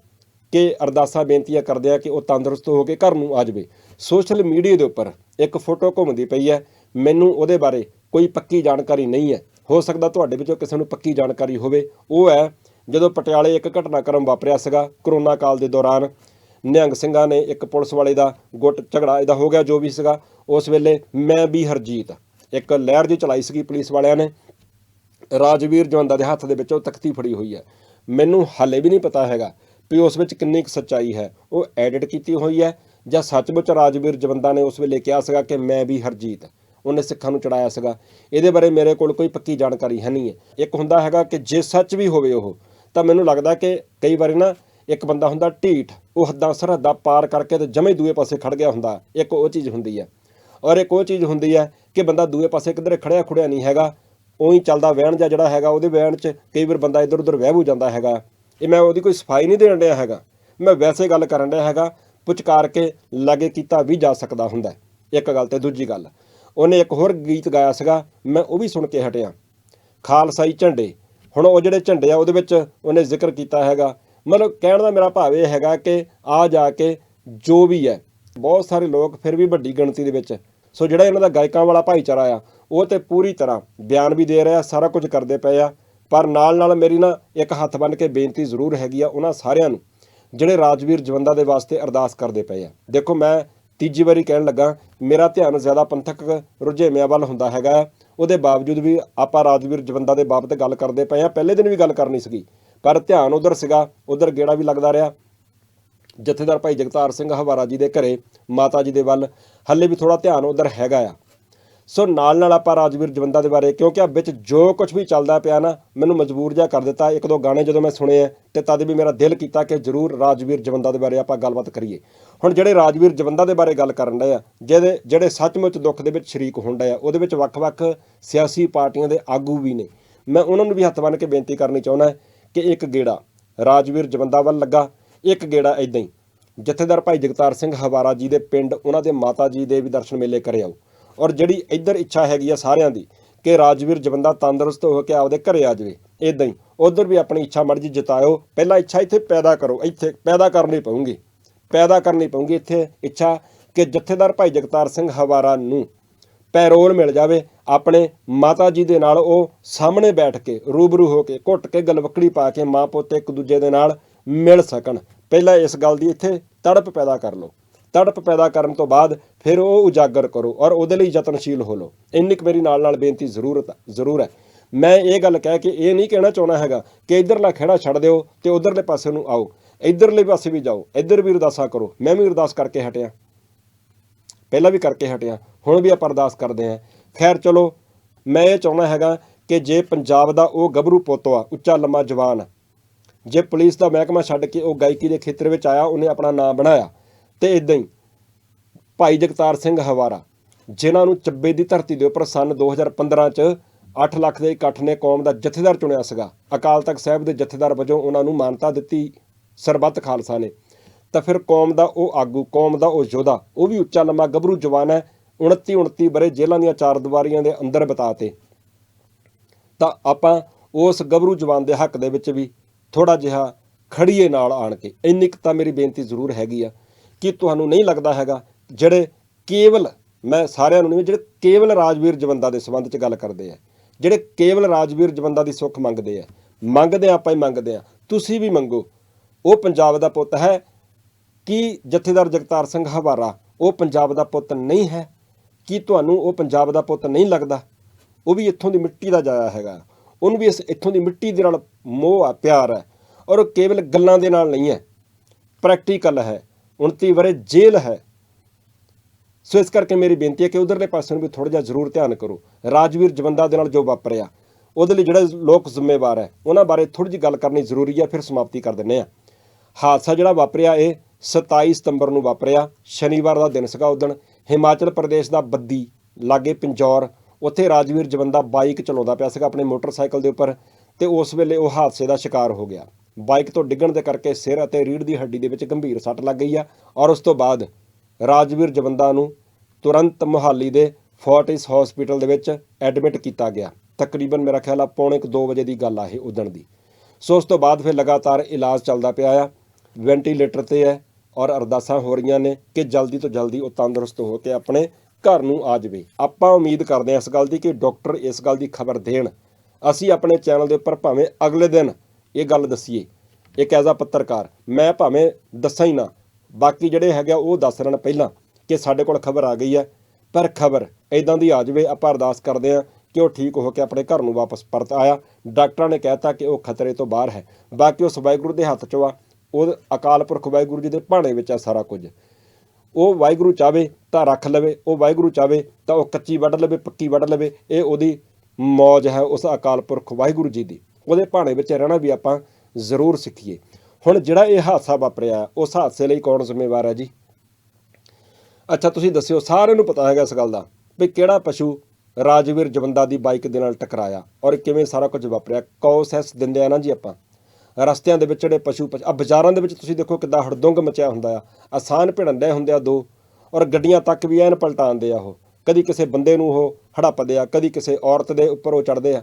ਕਿ ਅਰਦਾਸਾਂ ਬੇਨਤੀਆਂ ਕਰਦੇ ਆ ਕਿ ਉਹ ਤੰਦਰੁਸਤ ਹੋ ਕੇ ਘਰ ਨੂੰ ਆ ਜਾਵੇ। ਸੋਸ਼ਲ ਮੀਡੀਆ ਦੇ ਉੱਪਰ ਇੱਕ ਫੋਟੋ ਘੁੰਮਦੀ ਪਈ ਹੈ। ਮੈਨੂੰ ਉਹਦੇ ਬਾਰੇ ਕੋਈ ਪੱਕੀ ਜਾਣਕਾਰੀ ਨਹੀਂ ਹੈ। ਹੋ ਸਕਦਾ ਤੁਹਾਡੇ ਵਿੱਚੋਂ ਕਿਸੇ ਨੂੰ ਪੱਕੀ ਜਾਣਕਾਰੀ ਹੋਵੇ। ਉਹ ਹੈ, ਜਦੋਂ ਪਟਿਆਲੇ ਇੱਕ ਘਟਨਾਕ੍ਰਮ ਵਾਪਰਿਆ ਸੀਗਾ ਕਰੋਨਾ ਕਾਲ ਦੇ ਦੌਰਾਨ, ਨਿਹੰਗ ਸਿੰਘਾਂ ਨੇ ਇੱਕ ਪੁਲਿਸ ਵਾਲੇ ਦਾ ਗੁੱਟ ਝਗੜਾ ਇਹਦਾ ਹੋ ਗਿਆ ਜੋ ਵੀ ਸੀਗਾ, ਉਸ ਵੇਲੇ ਮੈਂ ਵੀ ਹਰਜੀਤ, ਇੱਕ ਲਹਿਰ ਜੀ ਚਲਾਈ ਸੀਗੀ ਪੁਲਿਸ ਵਾਲਿਆਂ ਨੇ। ਰਾਜਵੀਰ ਜਵੰਦਾ ਦੇ ਹੱਥ ਦੇ ਵਿੱਚ ਉਹ ਤਖਤੀ ਫੜੀ ਹੋਈ ਹੈ। ਮੈਨੂੰ ਹਾਲੇ ਵੀ ਨਹੀਂ ਪਤਾ ਹੈਗਾ ਵੀ ਉਸ ਵਿੱਚ ਕਿੰਨੀ ਕੁ ਸੱਚਾਈ ਹੈ। ਉਹ ਐਡਿਟ ਕੀਤੀ ਹੋਈ ਹੈ ਜਾਂ ਸੱਚਮੁੱਚ ਰਾਜਵੀਰ ਜਵੰਦਾ ਨੇ ਉਸ ਵੇਲੇ ਕਿਹਾ ਸੀਗਾ ਕਿ ਮੈਂ ਵੀ ਹਰਜੀਤ। ਉਹਨੇ ਸਿੱਖਾਂ ਨੂੰ ਚੜਾਇਆ ਸੀਗਾ। ਇਹਦੇ ਬਾਰੇ ਮੇਰੇ ਕੋਲ ਕੋਈ ਪੱਕੀ ਜਾਣਕਾਰੀ ਹੈ ਨਹੀਂ ਹੈ। ਇੱਕ ਹੁੰਦਾ ਹੈਗਾ ਕਿ ਜੇ ਸੱਚ ਵੀ ਹੋਵੇ ਉਹ, ਤਾਂ ਮੈਨੂੰ ਲੱਗਦਾ ਕਿ ਕਈ ਵਾਰੀ ਨਾ ਇੱਕ ਬੰਦਾ ਹੁੰਦਾ ਢੀਠ, ਉਹ ਹੱਦਾਂ ਸਰਹੱਦਾਂ ਪਾਰ ਕਰਕੇ ਤੇ ਜਮੇ ਦੂਏ ਪਾਸੇ ਖੜ ਗਿਆ ਹੁੰਦਾ। ਇੱਕ ਉਹ ਚੀਜ਼ ਹੁੰਦੀ ਹੈ। ਔਰ ਇੱਕ ਉਹ ਚੀਜ਼ ਹੁੰਦੀ ਹੈ ਕਿ ਬੰਦਾ ਦੂਏ ਪਾਸੇ ਕਿਧਰੇ ਖੜਿਆ ਖੁੜਿਆ ਨਹੀਂ ਹੈਗਾ। ਉਹੀ ਚੱਲਦਾ ਵਹਿਣ ਜਾਂ ਜਿਹੜਾ ਹੈਗਾ, ਉਹਦੇ ਵਹਿਣ 'ਚ ਕਈ ਵਾਰ ਬੰਦਾ ਇੱਧਰ ਉੱਧਰ ਵਹਿ ਬੂ ਜਾਂਦਾ ਹੈਗਾ। ਇਹ ਮੈਂ ਉਹਦੀ ਕੋਈ ਸਫ਼ਾਈ ਨਹੀਂ ਦੇਣ ਡਿਆ ਹੈਗਾ। ਮੈਂ ਵੈਸੇ ਗੱਲ ਕਰਨ ਡਿਆ ਹੈਗਾ, ਪੁਚਕਾਰ ਕੇ ਲਾਗੇ ਕੀਤਾ ਵੀ ਜਾ ਸਕਦਾ ਹੁੰਦਾ ਇੱਕ ਗੱਲ ਤੇ ਦੂਜੀ ਗੱਲ, ਉਹਨੇ ਇੱਕ ਹੋਰ ਗੀਤ ਗਾਇਆ ਸੀਗਾ, ਮੈਂ ਉਹ ਵੀ ਸੁਣ ਕੇ ਹਟਿਆ। ਖਾਲਸਾਈ ਝੰਡੇ, ਹੁਣ ਉਹ ਜਿਹੜੇ ਝੰਡੇ ਆ, ਉਹਦੇ ਵਿੱਚ ਉਹਨੇ ਜ਼ਿਕਰ ਕੀਤਾ ਹੈਗਾ। ਮਤਲਬ ਕਹਿਣ ਦਾ ਮੇਰਾ ਭਾਵ ਇਹ ਹੈਗਾ ਕਿ ਆ ਜਾ ਕੇ ਜੋ ਵੀ ਹੈ, ਬਹੁਤ ਸਾਰੇ ਲੋਕ ਫਿਰ ਵੀ ਵੱਡੀ ਗਿਣਤੀ ਦੇ ਵਿੱਚ। ਸੋ ਜਿਹੜਾ ਇਹਨਾਂ ਦਾ ਗਾਇਕਾਂ ਵਾਲਾ ਭਾਈਚਾਰਾ ਆ, ਉਹ ਤੇ ਪੂਰੀ ਤਰ੍ਹਾਂ ਬਿਆਨ ਵੀ ਦੇ ਰਿਹਾ, ਸਾਰਾ ਕੁਝ ਕਰਦੇ ਪਏ ਆ। ਪਰ ਨਾਲ ਨਾਲ ਮੇਰੀ ਨਾ ਇੱਕ ਹੱਥ ਬੰਨ ਕੇ ਬੇਨਤੀ ਜ਼ਰੂਰ ਹੈਗੀ ਆ ਉਹਨਾਂ ਸਾਰਿਆਂ ਨੂੰ, ਜਿਹੜੇ ਰਾਜਵੀਰ ਜਵੰਦਾ ਦੇ ਵਾਸਤੇ ਅਰਦਾਸ ਕਰਦੇ ਪਏ ਆ। ਦੇਖੋ ਮੈਂ ਤੀਜੀ ਵਾਰੀ ਕਹਿਣ ਲੱਗਾ, ਮੇਰਾ ਧਿਆਨ ਜ਼ਿਆਦਾ ਪੰਥਕ ਰੁਝੇਵਿਆਂ ਵੱਲ ਹੁੰਦਾ ਹੈਗਾ ਉਹਦੇ ਬਾਵਜੂਦ ਵੀ ਆਪਾਂ ਰਾਜਵੀਰ ਜਵੰਦਾ ਦੇ ਬਾਬਤ ਗੱਲ ਕਰਦੇ ਪਏ ਆ, ਪਹਿਲੇ ਦਿਨ ਵੀ ਗੱਲ ਕਰਨੀ ਸੀਗੀ, ਪਰ ਧਿਆਨ ਉਧਰ ਸੀਗਾ, ਉਧਰ ਗੇੜਾ ਵੀ ਲੱਗਦਾ ਰਿਹਾ। ਜਥੇਦਾਰ ਭਾਈ ਜਗਤਾਰ ਸਿੰਘ ਹਵਾਰਾ ਜੀ ਦੇ ਘਰੇ, ਮਾਤਾ ਜੀ ਦੇ ਵੱਲ, ਹੱਲੇ ਵੀ ਥੋੜਾ ਧਿਆਨ ਉਧਰ ਹੈਗਾ ਆ। ਸੋ ਨਾਲ ਨਾਲ ਆਪਾਂ ਰਾਜਵੀਰ ਜਵੰਦਾ ਦੇ ਬਾਰੇ, ਕਿਉਂਕਿ ਆ ਵਿੱਚ ਜੋ ਕੁਝ ਵੀ ਚੱਲਦਾ ਪਿਆ ਨਾ, ਮੈਨੂੰ ਮਜਬੂਰ ਜਿਹਾ ਕਰ ਦਿੱਤਾ। ਇੱਕ ਦੋ ਗਾਣੇ ਜਦੋਂ ਮੈਂ ਸੁਣੇ ਆ, ਤੇ ਤਦ ਵੀ ਮੇਰਾ ਦਿਲ ਕੀਤਾ ਕਿ ਜ਼ਰੂਰ ਰਾਜਵੀਰ ਜਵੰਦਾ ਦੇ ਬਾਰੇ ਆਪਾਂ ਗੱਲਬਾਤ ਕਰੀਏ। ਹੁਣ ਜਿਹੜੇ ਰਾਜਵੀਰ ਜਵੰਦਾ ਦੇ ਬਾਰੇ ਗੱਲ ਕਰਨ ਡਏ ਆ, ਜਿਹਦੇ, ਜਿਹੜੇ ਸੱਚਮੁੱਚ ਦੁੱਖ ਦੇ ਵਿੱਚ ਸ਼ਰੀਕ ਹੋਣ ਆ, ਉਹਦੇ ਵਿੱਚ ਵੱਖ-ਵੱਖ ਸਿਆਸੀ ਪਾਰਟੀਆਂ ਦੇ ਆਗੂ ਵੀ ਨੇ। ਮੈਂ ਉਹਨਾਂ ਨੂੰ ਵੀ ਹੱਥ ਬੰਨ੍ਹ ਕੇ ਬੇਨਤੀ ਕਰਨੀ ਚਾਹੁੰਦਾ ਕਿ ਇੱਕ ਗੇੜਾ ਰਾਜਵੀਰ ਜਵੰਦਾ ਵੱਲ ਲੱਗਾ, ਇੱਕ ਗੇੜਾ ਇਦਾਂ ਹੀ। ਜਥੇਦਾਰ ਭਾਈ ਜਗਤਾਰ ਸਿੰਘ ਹਵਾਰਾ ਜੀ ਦੇ ਪਿੰਡ, ਉਹਨਾਂ ਦੇ ਮਾਤਾ ਜੀ ਦੇ ਵੀ ਦਰਸ਼ਨ ਮੇਲੇ ਕਰਿਆਓ ਔਰ ਜਿਹੜੀ ਇੱਧਰ ਇੱਛਾ ਹੈਗੀ ਆ ਸਾਰਿਆਂ ਦੀ ਕਿ ਰਾਜਵੀਰ ਜਵੰਦਾ ਤੰਦਰੁਸਤ ਹੋ ਕੇ ਆਪਦੇ ਘਰੇ ਆ ਜਾਵੇ ਇਦਾਂ ਹੀ। ਉਧਰ ਵੀ ਆਪਣੀ ਇੱਛਾ ਮਰਜ਼ੀ ਜਿਤਾਇਓ। ਪਹਿਲਾਂ ਇੱਛਾ ਇੱਥੇ ਪੈਦਾ ਕਰੋ। ਇੱਥੇ ਪੈਦਾ ਕਰਨੀ ਪਊਗੀ। ਪੈਦਾ ਕਰਨੀ ਪਊਗੀ ਇੱਥੇ ਇੱਛਾ ਕਿ ਜਥੇਦਾਰ ਭਾਈ ਜਗਤਾਰ ਸਿੰਘ ਹਵਾਰਾ ਨੂੰ ਪੈਰੋਲ ਮਿਲ ਜਾਵੇ। ਆਪਣੇ ਮਾਤਾ ਜੀ ਦੇ ਨਾਲ ਉਹ ਸਾਹਮਣੇ ਬੈਠ ਕੇ, ਰੂਬਰੂ ਹੋ ਕੇ, ਘੁੱਟ ਕੇ ਗਲਵਕੜੀ ਪਾ ਕੇ ਮਾਂ ਪੁੱਤ ਇੱਕ ਦੂਜੇ ਦੇ ਨਾਲ ਮਿਲ ਸਕਣ। ਪਹਿਲਾਂ ਇਸ ਗੱਲ ਦੀ ਇੱਥੇ ਤੜਪ ਪੈਦਾ ਕਰ ਲਓ। ਤੜਪ ਪੈਦਾ ਕਰਨ ਤੋਂ ਬਾਅਦ ਫਿਰ ਉਹ ਉਜਾਗਰ ਕਰੋ ਔਰ ਉਹਦੇ ਲਈ ਯਤਨਸ਼ੀਲ ਹੋ ਲਓ। ਇੰਨੀ ਕੁ ਮੇਰੀ ਨਾਲ ਨਾਲ ਬੇਨਤੀ ਜ਼ਰੂਰਤ ਜ਼ਰੂਰ ਹੈ। ਮੈਂ ਇਹ ਗੱਲ ਕਹਿ ਕੇ ਇਹ ਨਹੀਂ ਕਹਿਣਾ ਚਾਹੁੰਦਾ ਹੈਗਾ ਕਿ ਇਧਰਲਾ ਖੇੜਾ ਛੱਡ ਦਿਓ ਤੇ ਉਧਰਲੇ ਪਾਸੇ ਨੂੰ ਆਓ। ਇਧਰਲੇ ਪਾਸੇ ਵੀ ਜਾਓ। ਇਧਰ ਵੀ ਅਰਦਾਸਾਂ ਕਰੋ। ਮੈਂ ਵੀ ਅਰਦਾਸ ਕਰਕੇ ਹਟਿਆ। ਪਹਿਲਾਂ ਵੀ ਕਰਕੇ ਹਟਿਆ। ਹੁਣ ਵੀ ਆਪਾਂ ਅਰਦਾਸ ਕਰਦੇ ਆਂ ਖੈਰ ਚਲੋ ਮੈਂ ਇਹ ਚਾਹੁੰਦਾ ਹੈਗਾ ਕਿ ਜੇ ਪੰਜਾਬ ਦਾ ਉਹ ਗੱਭਰੂ ਪੁੱਤ ਆ ਉੱਚਾ ਲੰਮਾ ਜਵਾਨ ਆ, ਜੇ ਪੁਲਿਸ ਦਾ ਮਹਿਕਮਾ ਛੱਡ ਕੇ ਉਹ ਗਾਇਕੀ ਦੇ ਖੇਤਰ ਵਿੱਚ ਆਇਆ ਉਹਨੇ ਆਪਣਾ ਨਾਮ ਬਣਾਇਆ ਤੇ ਇਦਾਂ ਹੀ ਭਾਈ ਜਗਤਾਰ ਸਿੰਘ ਹਵਾਰਾ, ਜਿਨ੍ਹਾਂ ਨੂੰ ਚੱਬੇ ਦੀ ਧਰਤੀ ਦੇ ਉੱਪਰ ਸਨ 2015 ਚ 8 ਲੱਖ ਦੇ ਇਕੱਠ ਨੇ ਕੌਮ ਦਾ ਜਥੇਦਾਰ ਚੁਣਿਆ ਸੀਗਾ। ਅਕਾਲ ਤਖਤ ਸਾਹਿਬ ਦੇ ਜਥੇਦਾਰ ਵਜੋਂ ਉਹਨਾਂ ਨੂੰ ਮਾਨਤਾ ਦਿੱਤੀ ਸਰਬੱਤ ਖਾਲਸਾ ਨੇ। ਤਾਂ ਫਿਰ ਕੌਮ ਦਾ ਉਹ ਆਗੂ, ਕੌਮ ਦਾ ਉਹ ਯੋਧਾ, ਉਹ ਵੀ ਉੱਚਾ ਲੰਮਾ ਗੱਭਰੂ ਜਵਾਨ ਹੈ 29 29 ਬਰੇ ਜੇਲ੍ਹਾਂ ਦੀਆਂ ਚਾਰ ਦੀਵਾਰੀਆਂ ਦੇ ਅੰਦਰ ਬਿਤਾਤੇ ਤਾਂ। ਆਪਾਂ ਉਸ ਗੱਭਰੂ ਜਵਾਨ ਦੇ ਹੱਕ ਦੇ ਵਿੱਚ ਵੀ ਥੋੜਾ ਜਿਹਾ ਖੜੀਏ ਨਾਲ ਆਣ ਕੇ, ਇੰਨੀ ਕੁ ਤਾਂ ਮੇਰੀ ਬੇਨਤੀ ਜ਼ਰੂਰ ਹੈਗੀ ਆ ਕੀ ਤੁਹਾਨੂੰ ਨਹੀਂ ਲੱਗਦਾ ਹੈਗਾ? ਜਿਹੜੇ ਕੇਵਲ, ਮੈਂ ਸਾਰਿਆਂ ਨੂੰ ਨਹੀਂ, ਜਿਹੜੇ ਕੇਵਲ ਰਾਜਵੀਰ ਜਵੰਦਾ ਦੇ ਸੰਬੰਧ 'ਚ ਗੱਲ ਕਰਦੇ ਆ, ਜਿਹੜੇ ਕੇਵਲ ਰਾਜਵੀਰ ਜਵੰਦਾ ਦੀ ਸੁੱਖ ਮੰਗਦੇ ਆ ਮੰਗਦੇ ਆ, ਆਪਾਂ ਹੀ ਮੰਗਦੇ ਆ, ਤੁਸੀਂ ਵੀ ਮੰਗੋ। ਉਹ ਪੰਜਾਬ ਦਾ ਪੁੱਤ ਹੈ, ਕੀ ਜਥੇਦਾਰ ਜਗਤਾਰ ਸਿੰਘ ਹਵਾਰਾ, ਉਹ ਪੰਜਾਬ ਦਾ ਪੁੱਤ ਨਹੀਂ ਹੈ? ਕੀ ਤੁਹਾਨੂੰ ਉਹ ਪੰਜਾਬ ਦਾ ਪੁੱਤ ਨਹੀਂ ਲੱਗਦਾ? ਉਹ ਵੀ ਇੱਥੋਂ ਦੀ ਮਿੱਟੀ ਦਾ ਜਾਇਆ ਹੈਗਾ। ਉਹਨੂੰ ਵੀ ਇਸ ਇੱਥੋਂ ਦੀ ਮਿੱਟੀ ਦੇ ਨਾਲ ਮੋਹ ਆ, ਪਿਆਰ ਹੈ। ਔਰ ਉਹ ਕੇਵਲ ਗੱਲਾਂ ਦੇ ਨਾਲ ਨਹੀਂ ਹੈ। ਪ੍ਰੈਕਟੀਕਲ ਹੈ। 29 ਵਰੇ ਜੇਲ੍ਹ ਹੈ। ਸੋ ਇਸ ਕਰਕੇ ਮੇਰੀ ਬੇਨਤੀ ਹੈ ਕਿ ਉਧਰਲੇ ਪਾਸੇ ਨੂੰ ਵੀ ਥੋੜਾ ਜਿਹਾ ਜ਼ਰੂਰ ਧਿਆਨ ਕਰੋ। ਰਾਜਵੀਰ ਜਵੰਦਾ ਦੇ ਨਾਲ ਜੋ ਵਾਪਰਿਆ, ਉਹਦੇ ਲਈ ਜਿਹੜੇ ਲੋਕ ਜ਼ਿੰਮੇਵਾਰ ਹੈ, ਉਹਨਾਂ ਬਾਰੇ ਥੋੜੀ ਜਿਹੀ ਗੱਲ ਕਰਨੀ ਜ਼ਰੂਰੀ ਹੈ, ਫਿਰ ਸਮਾਪਤੀ ਕਰ ਦਿੰਨੇ ਆ ਹਾਦਸਾ ਜਿਹੜਾ ਵਾਪਰਿਆ, ਇਹ 27 ਸਤੰਬਰ ਨੂੰ ਵਾਪਰਿਆ। ਸ਼ਨੀਵਾਰ ਦਾ ਦਿਨ ਸੀਗਾ ਉਦਣ ਹਿਮਾਚਲ ਪ੍ਰਦੇਸ਼ ਦਾ ਬੱਦੀ ਲਾਗੇ ਪਿੰਜੌਰ, ਉੱਥੇ ਰਾਜਵੀਰ ਜਵੰਦਾ ਬਾਈਕ ਚਲਾਉਂਦਾ ਪਿਆ ਸੀਗਾ, ਆਪਣੇ ਮੋਟਰਸਾਈਕਲ ਦੇ ਉੱਪਰ, ਤੇ ਉਸ ਵੇਲੇ ਉਹ ਹਾਦਸੇ ਦਾ ਸ਼ਿਕਾਰ ਹੋ ਗਿਆ। ਬਾਈਕ ਤੋਂ ਡਿੱਗਣ ਦੇ ਕਰਕੇ ਸਿਰ ਅਤੇ ਰੀੜ੍ਹ ਦੀ ਹੱਡੀ ਦੇ ਵਿੱਚ ਗੰਭੀਰ ਸੱਟ ਲੱਗ ਗਈ ਆ ਔਰ ਉਸ ਤੋਂ ਬਾਅਦ ਰਾਜਵੀਰ ਜਵੰਦਾ ਨੂੰ ਤੁਰੰਤ ਮੁਹਾਲੀ ਦੇ ਫੋਰਟਿਸ ਹਸਪੀਟਲ ਦੇ ਵਿੱਚ ਐਡਮਿਟ ਕੀਤਾ ਗਿਆ। ਤਕਰੀਬਨ ਮੇਰਾ ਖਿਆਲ ਆ ਪੌਣੇ 2 ਵਜੇ ਦੀ ਗੱਲ ਆ ਇਹ ਉਦਣ ਦੀ। ਸੋ ਉਸ ਤੋਂ ਬਾਅਦ ਫਿਰ ਲਗਾਤਾਰ ਇਲਾਜ ਚੱਲਦਾ ਪਿਆ ਆ। ਵੈਂਟੀਲੇਟਰ ਤੇ ਹੈ ਔਰ ਅਰਦਾਸਾਂ ਹੋ ਰਹੀਆਂ ਨੇ ਕਿ ਜਲਦੀ ਤੋਂ ਜਲਦੀ ਉਹ ਤੰਦਰੁਸਤ ਹੋ ਕੇ ਆਪਣੇ ਘਰ ਨੂੰ ਆ ਜਾਵੇ। ਆਪਾਂ ਉਮੀਦ ਕਰਦੇ ਹਾਂ ਇਸ ਗੱਲ ਦੀ ਕਿ ਡਾਕਟਰ ਇਸ ਗੱਲ ਦੀ ਖਬਰ ਦੇਣ। ਅਸੀਂ ਆਪਣੇ ਚੈਨਲ ਦੇ ਉੱਪਰ ਭਾਵੇਂ ਅਗਲੇ ਦਿਨ ਇਹ ਗੱਲ ਦੱਸੀਏ। ਇੱਕ ਐਜ਼ ਆ ਪੱਤਰਕਾਰ, ਮੈਂ ਭਾਵੇਂ ਦੱਸਾਂ ਹੀ ਨਾ, ਬਾਕੀ ਜਿਹੜੇ ਹੈਗੇ ਆ ਉਹ ਦੱਸ ਰਹਿਣ ਪਹਿਲਾਂ ਕਿ ਸਾਡੇ ਕੋਲ ਖਬਰ ਆ ਗਈ ਹੈ, ਪਰ ਖਬਰ ਇਦਾਂ ਦੀ ਆ ਜਾਵੇ, ਆਪਾਂ ਅਰਦਾਸ ਕਰਦੇ ਹਾਂ ਕਿ ਉਹ ਠੀਕ ਹੋ ਕੇ ਆਪਣੇ ਘਰ ਨੂੰ ਵਾਪਸ ਪਰਤ ਆਇਆ। ਡਾਕਟਰਾਂ ਨੇ ਕਹਿਤਾ ਕਿ ਉਹ ਖਤਰੇ ਤੋਂ ਬਾਹਰ ਹੈ। ਬਾਕੀ ਉਸ ਵਾਹਿਗੁਰੂ ਦੇ ਹੱਥ 'ਚ ਆ। ਉਹ ਅਕਾਲ ਪੁਰਖ ਵਾਹਿਗੁਰੂ ਜੀ ਦੇ ਭਾਣੇ ਵਿੱਚ ਆ ਸਾਰਾ ਕੁਝ। ਉਹ ਵਾਹਿਗੁਰੂ ਚਾਵੇ ਤਾਂ ਰੱਖ ਲਵੇ, ਉਹ ਵਾਹਿਗੁਰੂ ਚਾਵੇ ਤਾਂ ਉਹ ਕੱਚੀ ਵੱਢ ਲਵੇ, ਪੱਕੀ ਵੱਢ ਲਵੇ, ਇਹ ਉਹਦੀ ਮੌਜ ਹੈ ਉਸ ਅਕਾਲ ਪੁਰਖ ਵਾਹਿਗੁਰੂ ਜੀ ਦੀ। ਉਹਦੇ ਭਾਣੇ ਵਿੱਚ ਰਹਿਣਾ ਵੀ ਆਪਾਂ ਜ਼ਰੂਰ ਸਿੱਖੀਏ। ਹੁਣ ਜਿਹੜਾ ਇਹ ਹਾਦਸਾ ਵਾਪਰਿਆ, ਉਸ ਹਾਦਸੇ ਲਈ ਕੌਣ ਜ਼ਿੰਮੇਵਾਰ ਹੈ ਜੀ? ਅੱਛਾ, ਤੁਸੀਂ ਦੱਸਿਓ, ਸਾਰਿਆਂ ਨੂੰ ਪਤਾ ਹੈਗਾ ਇਸ ਗੱਲ ਦਾ ਵੀ ਕਿਹੜਾ ਪਸ਼ੂ ਰਾਜਵੀਰ ਜਵੰਦਾ ਦੀ ਬਾਈਕ ਦੇ ਨਾਲ ਟਕਰਾਇਆ ਔਰ ਕਿਵੇਂ ਸਾਰਾ ਕੁਝ ਵਾਪਰਿਆ। ਕੌਸੈਸ ਦਿੰਦੇ ਆ ਨਾ ਜੀ ਆਪਾਂ। ਰਸਤਿਆਂ ਦੇ ਵਿੱਚ ਜਿਹੜੇ ਪਸ਼ੂ ਆ ਬਾਜ਼ਾਰਾਂ ਦੇ ਵਿੱਚ ਤੁਸੀਂ ਦੇਖੋ ਕਿੱਦਾਂ ਹੜਦੁੰਗ ਮਚਿਆ ਹੁੰਦਾ ਆ। ਆਸਾਨ ਭਿੜੰਦੇ ਹੁੰਦੇ ਆ ਦੋ ਔਰ ਗੱਡੀਆਂ ਤੱਕ ਵੀ ਐਨ ਪਲਟਾਉਂਦੇ ਆ ਉਹ। ਕਦੀ ਕਿਸੇ ਬੰਦੇ ਨੂੰ ਉਹ ਹੜੱਪਦੇ ਆ, ਕਦੀ ਕਿਸੇ ਔਰਤ ਦੇ ਉੱਪਰ ਉਹ ਚੜਦੇ ਆ।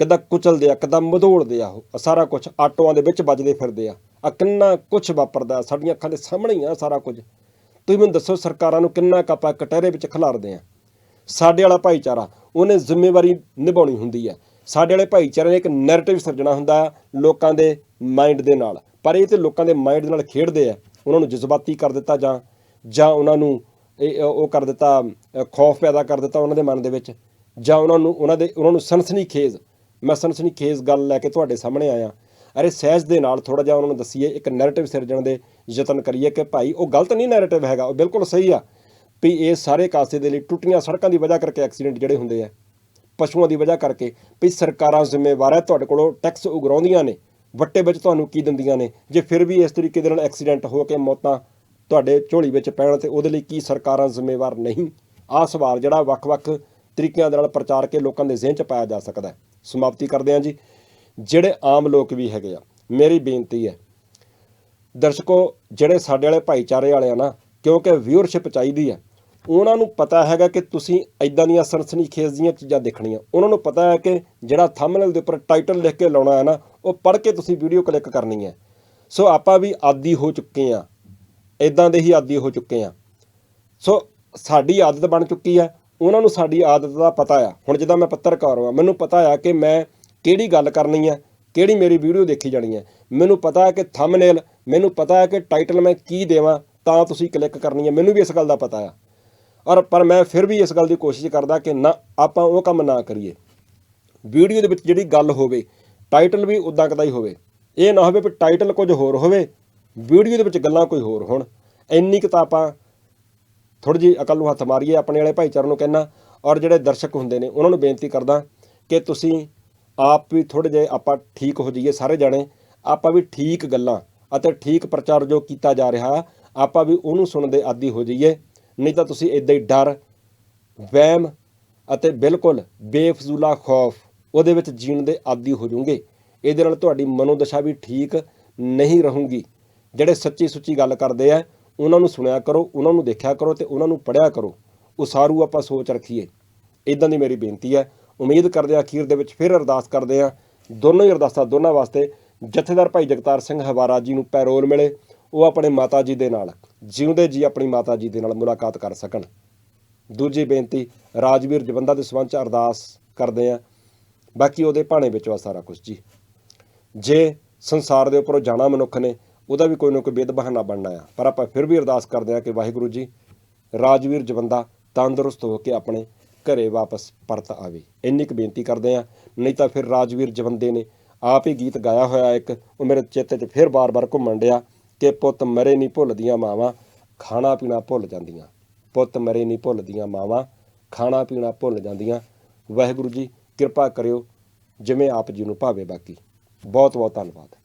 ਕਿੱਦਾਂ ਕੁਚਲਦੇ ਆ, ਕਿੱਦਾਂ ਮਧੋੜਦੇ ਆ ਉਹ। ਸਾਰਾ ਕੁਝ ਆਟੋਆਂ ਦੇ ਵਿੱਚ ਵੱਜਦੇ ਫਿਰਦੇ ਆ। ਆ ਕਿੰਨਾ ਕੁਝ ਵਾਪਰਦਾ, ਸਾਡੀਆਂ ਅੱਖਾਂ ਦੇ ਸਾਹਮਣੇ ਹੀ ਆ ਸਾਰਾ ਕੁਝ। ਤੁਸੀਂ ਮੈਨੂੰ ਦੱਸੋ ਸਰਕਾਰਾਂ ਨੂੰ ਕਿੰਨਾ ਕੁ ਆਪਾਂ ਕਟਹਿਰੇ ਵਿੱਚ ਖਿਲਾਰਦੇ ਆ। ਸਾਡੇ ਵਾਲਾ ਭਾਈਚਾਰਾ, ਉਹਨੇ ਜ਼ਿੰਮੇਵਾਰੀ ਨਿਭਾਉਣੀ ਹੁੰਦੀ ਹੈ ਸਾਡੇ ਵਾਲੇ ਭਾਈਚਾਰੇ ਨੇ ਇੱਕ ਨੈਰੇਟਿਵ ਸਿਰਜਣਾ ਹੁੰਦਾ ਹੈ ਲੋਕਾਂ ਦੇ ਮਾਈਂਡ ਦੇ ਨਾਲ। ਪਰ ਇਹ ਤੇ ਲੋਕਾਂ ਦੇ ਮਾਈਂਡ ਦੇ ਨਾਲ ਖੇਡਦੇ ਆ। ਉਹਨਾਂ ਨੂੰ ਜਜ਼ਬਾਤੀ ਕਰ ਦਿੱਤਾ ਜਾਂ ਜਾਂ ਉਹਨਾਂ ਨੂੰ ਇਹ ਉਹ ਕਰ ਦਿੱਤਾ ਖੌਫ ਪੈਦਾ ਕਰ ਦਿੱਤਾ ਉਹਨਾਂ ਦੇ ਮਨ ਦੇ ਵਿੱਚ। ਜਾਂ ਉਹਨਾਂ ਨੂੰ, ਉਹਨਾਂ ਦੇ, ਉਹਨਾਂ ਨੂੰ ਸਨਸਨੀ ਖੇਜ਼ ਮੈਂ ਸਨਸਨੀ ਖੇਜ਼ ਗੱਲ ਲੈ ਕੇ ਤੁਹਾਡੇ ਸਾਹਮਣੇ ਆਇਆ। ਅਰੇ ਸਹਿਜ ਦੇ ਨਾਲ ਥੋੜਾ ਜਿਹਾ ਉਹਨਾਂ ਨੂੰ ਦਸੀਏ, ਇੱਕ ਨੈਰੇਟਿਵ ਸਿਰਜਣ ਦੇ ਯਤਨ ਕਰੀਏ ਕਿ ਭਾਈ ਉਹ ਗਲਤ ਨਹੀਂ ਨੈਰੇਟਿਵ ਹੈਗਾ, ਉਹ ਬਿਲਕੁਲ ਸਹੀ ਆ ਵੀ ਇਹ ਸਾਰੇ ਕਾਸੇ ਦੇ ਲਈ ਟੁੱਟੀਆਂ ਸੜਕਾਂ ਦੀ ਵਜ੍ਹਾ ਕਰਕੇ ਐਕਸੀਡੈਂਟ ਜਿਹੜੇ ਹੁੰਦੇ ਆ, ਪਸ਼ੂਆਂ ਦੀ ਵਜ੍ਹਾ ਕਰਕੇ ਵੀ ਸਰਕਾਰਾਂ ਜ਼ਿੰਮੇਵਾਰ ਹੈ, ਤੁਹਾਡੇ ਕੋਲੋਂ ਟੈਕਸ ਉਗਰਾਉਂਦੀਆਂ ਨੇ, ਵੱਟੇ ਵਿੱਚ ਤੁਹਾਨੂੰ ਕੀ ਦਿੰਦੀਆਂ ਨੇ, ਜੇ ਫਿਰ ਵੀ ਇਸ ਤਰੀਕੇ ਦੇ ਨਾਲ ਐਕਸੀਡੈਂਟ ਹੋ ਕੇ ਮੌਤਾਂ ਤੁਹਾਡੇ ਝੋਲੀ ਵਿੱਚ ਪੈਣ ਤੇ ਉਹਦੇ ਲਈ ਕੀ ਸਰਕਾਰਾਂ ਜ਼ਿੰਮੇਵਾਰ ਨਹੀਂ? ਆਹ ਸਵਾਲ ਜਿਹੜਾ ਵੱਖ-ਵੱਖ ਤਰੀਕਿਆਂ ਦੇ ਨਾਲ ਪ੍ਰਚਾਰ ਕੇ ਲੋਕਾਂ ਦੇ ਜ਼ਿਹਨ 'ਚ ਪਾਇਆ ਜਾ ਸਕਦਾ ਹੈ। ਸਮਾਪਤੀ ਕਰਦੇ ਹਾਂ ਜੀ। ਜਿਹੜੇ ਆਮ ਲੋਕ ਵੀ ਹੈਗੇ ਆ, ਮੇਰੀ ਬੇਨਤੀ ਹੈ, ਦਰਸ਼ਕੋ, ਜਿਹੜੇ ਸਾਡੇ ਵਾਲੇ ਭਾਈਚਾਰੇ ਵਾਲੇ ਆ ਨਾ, ਕਿਉਂਕਿ ਵਿਊਅਰਸ਼ਿਪ ਚਾਹੀਦੀ ਹੈ, ਉਹਨਾਂ ਨੂੰ ਪਤਾ ਹੈਗਾ ਕਿ ਤੁਸੀਂ ਐਦਾਂ ਦੀਆਂ ਸਨਸਨੀ ਖੇਜ਼ ਦੀਆਂ ਚੀਜ਼ਾਂ ਦੇਖਣੀਆਂ। ਉਹਨਾਂ ਨੂੰ ਪਤਾ ਹੈ ਕਿ ਜਿਹੜਾ ਥੰਬਨੇਲ ਦੇ ਉੱਪਰ ਟਾਈਟਲ ਲਿਖ ਕੇ ਲਾਉਣਾ ਹੈ ਨਾ, ਉਹ ਪੜ੍ਹ ਕੇ ਤੁਸੀਂ ਵੀਡੀਓ ਕਲਿੱਕ ਕਰਨੀ ਹੈ। ਸੋ ਆਪਾਂ ਵੀ ਆਦੀ ਹੋ ਚੁੱਕੇ ਆ ਐਦਾਂ ਦੇ ਹੀ ਆਦੀ ਹੋ ਚੁੱਕੇ ਆ ਸੋ ਸਾਡੀ ਆਦਤ ਬਣ ਚੁੱਕੀ ਹੈ ਉਹਨਾਂ ਨੂੰ ਸਾਡੀ ਆਦਤ ਦਾ ਪਤਾ ਆ। ਹੁਣ ਜਿੱਦਾਂ ਮੈਂ ਪੱਤਰਕਾਰ ਹਾਂ, ਮੈਨੂੰ ਪਤਾ ਆ ਕਿ ਮੈਂ ਕਿਹੜੀ ਗੱਲ ਕਰਨੀ ਹੈ ਕਿਹੜੀ ਮੇਰੀ ਵੀਡੀਓ ਦੇਖੀ ਜਾਣੀ ਹੈ ਮੈਨੂੰ ਪਤਾ ਹੈ ਕਿ ਥੰਬਨੇਲ ਮੈਨੂੰ ਪਤਾ ਹੈ ਕਿ ਟਾਈਟਲ ਮੈਂ ਕੀ ਦੇਵਾਂ, ਤਾਂ ਤੁਸੀਂ ਕਲਿੱਕ ਕਰਨੀ ਹੈ ਮੈਨੂੰ ਵੀ ਇਸ ਗੱਲ ਦਾ ਪਤਾ ਆ। ਔਰ ਪਰ ਮੈਂ ਫਿਰ ਵੀ ਇਸ ਗੱਲ ਦੀ ਕੋਸ਼ਿਸ਼ ਕਰਦਾ ਕਿ ਨਾ, ਆਪਾਂ ਉਹ ਕੰਮ ਨਾ ਕਰੀਏ। ਵੀਡੀਓ ਦੇ ਵਿੱਚ ਜਿਹੜੀ ਗੱਲ ਹੋਵੇ ਟਾਈਟਲ ਵੀ ਉਦਾਂ ਕਦਾ ਹੀ ਹੋਵੇ। ਇਹ ਨਾ ਹੋਵੇ ਵੀ ਟਾਈਟਲ ਕੁਝ ਹੋਰ ਹੋਵੇ, ਵੀਡੀਓ ਦੇ ਵਿੱਚ ਗੱਲਾਂ ਕੋਈ ਹੋਰ ਹੋਣ। ਇੰਨੀ ਕਿਤਾਬਾਂ ਥੋੜੀ ਜਿਹੀ ਅਕਲ ਨੂੰ ਹੱਥ ਮਾਰੀਏ, ਆਪਣੇ ਵਾਲੇ ਭਾਈਚਾਰੇ ਨੂੰ ਕਹਿਣਾ ਔਰ ਜਿਹੜੇ ਦਰਸ਼ਕ ਹੁੰਦੇ ਨੇ, ਉਹਨਾਂ ਨੂੰ ਬੇਨਤੀ ਕਰਦਾ ਕਿ ਤੁਸੀਂ ਆਪ ਵੀ ਥੋੜੇ ਜਿਹੇ ਆਪਾਂ ਠੀਕ ਹੋ ਜਾਈਏ ਸਾਰੇ ਜਾਣੇ। ਆਪਾਂ ਵੀ ਠੀਕ ਗੱਲਾਂ ਅਤੇ ਠੀਕ ਪ੍ਰਚਾਰ ਜੋ ਕੀਤਾ ਜਾ ਰਿਹਾ, ਆਪਾਂ ਵੀ ਉਹਨੂੰ ਸੁਣਨ ਦੇ ਆਦੀ ਹੋ ਜਾਈਏ। ਨਹੀਂ ਤਾਂ ਤੁਸੀਂ ਇਦਾਂ ਹੀ ਡਰ, ਵਹਿਮ ਅਤੇ ਬਿਲਕੁਲ ਬੇਫਜ਼ੂਲਾ ਖੌਫ ਉਹਦੇ ਵਿੱਚ ਜੀਣ ਦੇ ਆਦੀ ਹੋ ਜਾਓਗੇ। ਇਹਦੇ ਨਾਲ ਤੁਹਾਡੀ ਮਨੋਦਸ਼ਾ ਵੀ ਠੀਕ ਨਹੀਂ ਰਹੂਗੀ। ਜਿਹੜੇ ਸੱਚੀ ਸੁੱਚੀ ਗੱਲ ਕਰਦੇ ਆ ਉਹਨਾਂ ਨੂੰ ਸੁਣਿਆ ਕਰੋ, ਉਹਨਾਂ ਨੂੰ ਦੇਖਿਆ ਕਰੋ ਤੇ ਉਹਨਾਂ ਨੂੰ ਪੜਿਆ ਕਰੋ। ਉਸਾਰੂ ਆਪਾਂ ਸੋਚ ਰੱਖੀਏ। ਇਦਾਂ ਦੀ ਮੇਰੀ ਬੇਨਤੀ ਹੈ। ਉਮੀਦ ਕਰਦੇ ਹਾਂ ਅਖੀਰ ਦੇ ਵਿੱਚ ਫਿਰ ਅਰਦਾਸ ਕਰਦੇ ਹਾਂ। ਦੋਨੋਂ ਹੀ ਅਰਦਾਸਾਂ ਦੋਨਾਂ ਵਾਸਤੇ ਜਥੇਦਾਰ ਭਾਈ ਜਗਤਾਰ ਸਿੰਘ ਹਵਾਰਾ ਜੀ ਨੂੰ ਪੈਰੋਲ ਮਿਲੇ। ਉਹ ਆਪਣੇ ਮਾਤਾ ਜੀ ਦੇ ਨਾਲ, ਜਿਉਂਦੇ ਜੀ ਆਪਣੀ ਮਾਤਾ ਜੀ ਦੇ ਨਾਲ ਮੁਲਾਕਾਤ ਕਰ ਸਕਣ। ਦੂਜੀ ਬੇਨਤੀ, ਰਾਜਵੀਰ ਜਵੰਦਾ ਦੇ ਸੰਬੰਧ ਚ ਅਰਦਾਸ ਕਰਦੇ ਆ ਬਾਕੀ ਉਹਦੇ ਭਾਣੇ ਵਿੱਚ ਆ ਸਾਰਾ ਕੁਝ ਜੀ। ਜੇ ਸੰਸਾਰ ਦੇ ਉੱਪਰੋਂ ਜਾਣਾ ਮਨੁੱਖ ਨੇ ਉਹਦਾ ਵੀ ਕੋਈ ਨਾ ਕੋਈ ਬੇਦ ਬਹਾਨਾ ਬਣਨਾ ਆ। ਪਰ ਆਪਾਂ ਫਿਰ ਵੀ ਅਰਦਾਸ ਕਰਦੇ ਆ ਕਿ ਵਾਹਿਗੁਰੂ ਜੀ, ਰਾਜਵੀਰ ਜਵੰਦਾ ਤੰਦਰੁਸਤ ਹੋ ਕੇ ਆਪਣੇ ਘਰੇ ਵਾਪਸ ਪਰਤ ਆਵੇ। ਇੰਨੀ ਕੁ ਬੇਨਤੀ ਕਰਦੇ ਆ ਨਹੀਂ ਤਾਂ ਫਿਰ ਰਾਜਵੀਰ ਜਵੰਦੇ ਨੇ ਆਪ ਹੀ ਗੀਤ ਗਾਇਆ ਹੋਇਆ ਇੱਕ, ਉਹ ਮੇਰੇ ਚੇਤੇ 'ਚ ਫਿਰ ਬਾਰ-ਬਾਰ ਘੁੰਮਣ ਡਿਆ ਕਿ ਪੁੱਤ ਮਰੇ ਨਹੀਂ ਭੁੱਲਦੀਆਂ ਮਾਵਾਂ, ਖਾਣਾ ਪੀਣਾ ਭੁੱਲ ਜਾਂਦੀਆਂ। ਪੁੱਤ ਮਰੇ ਨਹੀਂ ਭੁੱਲਦੀਆਂ ਮਾਵਾਂ, ਖਾਣਾ ਪੀਣਾ ਭੁੱਲ ਜਾਂਦੀਆਂ। ਵਾਹਿਗੁਰੂ ਜੀ, ਕਿਰਪਾ ਕਰਿਓ, ਜਿਵੇਂ ਆਪ ਜੀ ਨੂੰ ਭਾਵੇ ਬਾਕੀ। ਬਹੁਤ ਬਹੁਤ ਧੰਨਵਾਦ।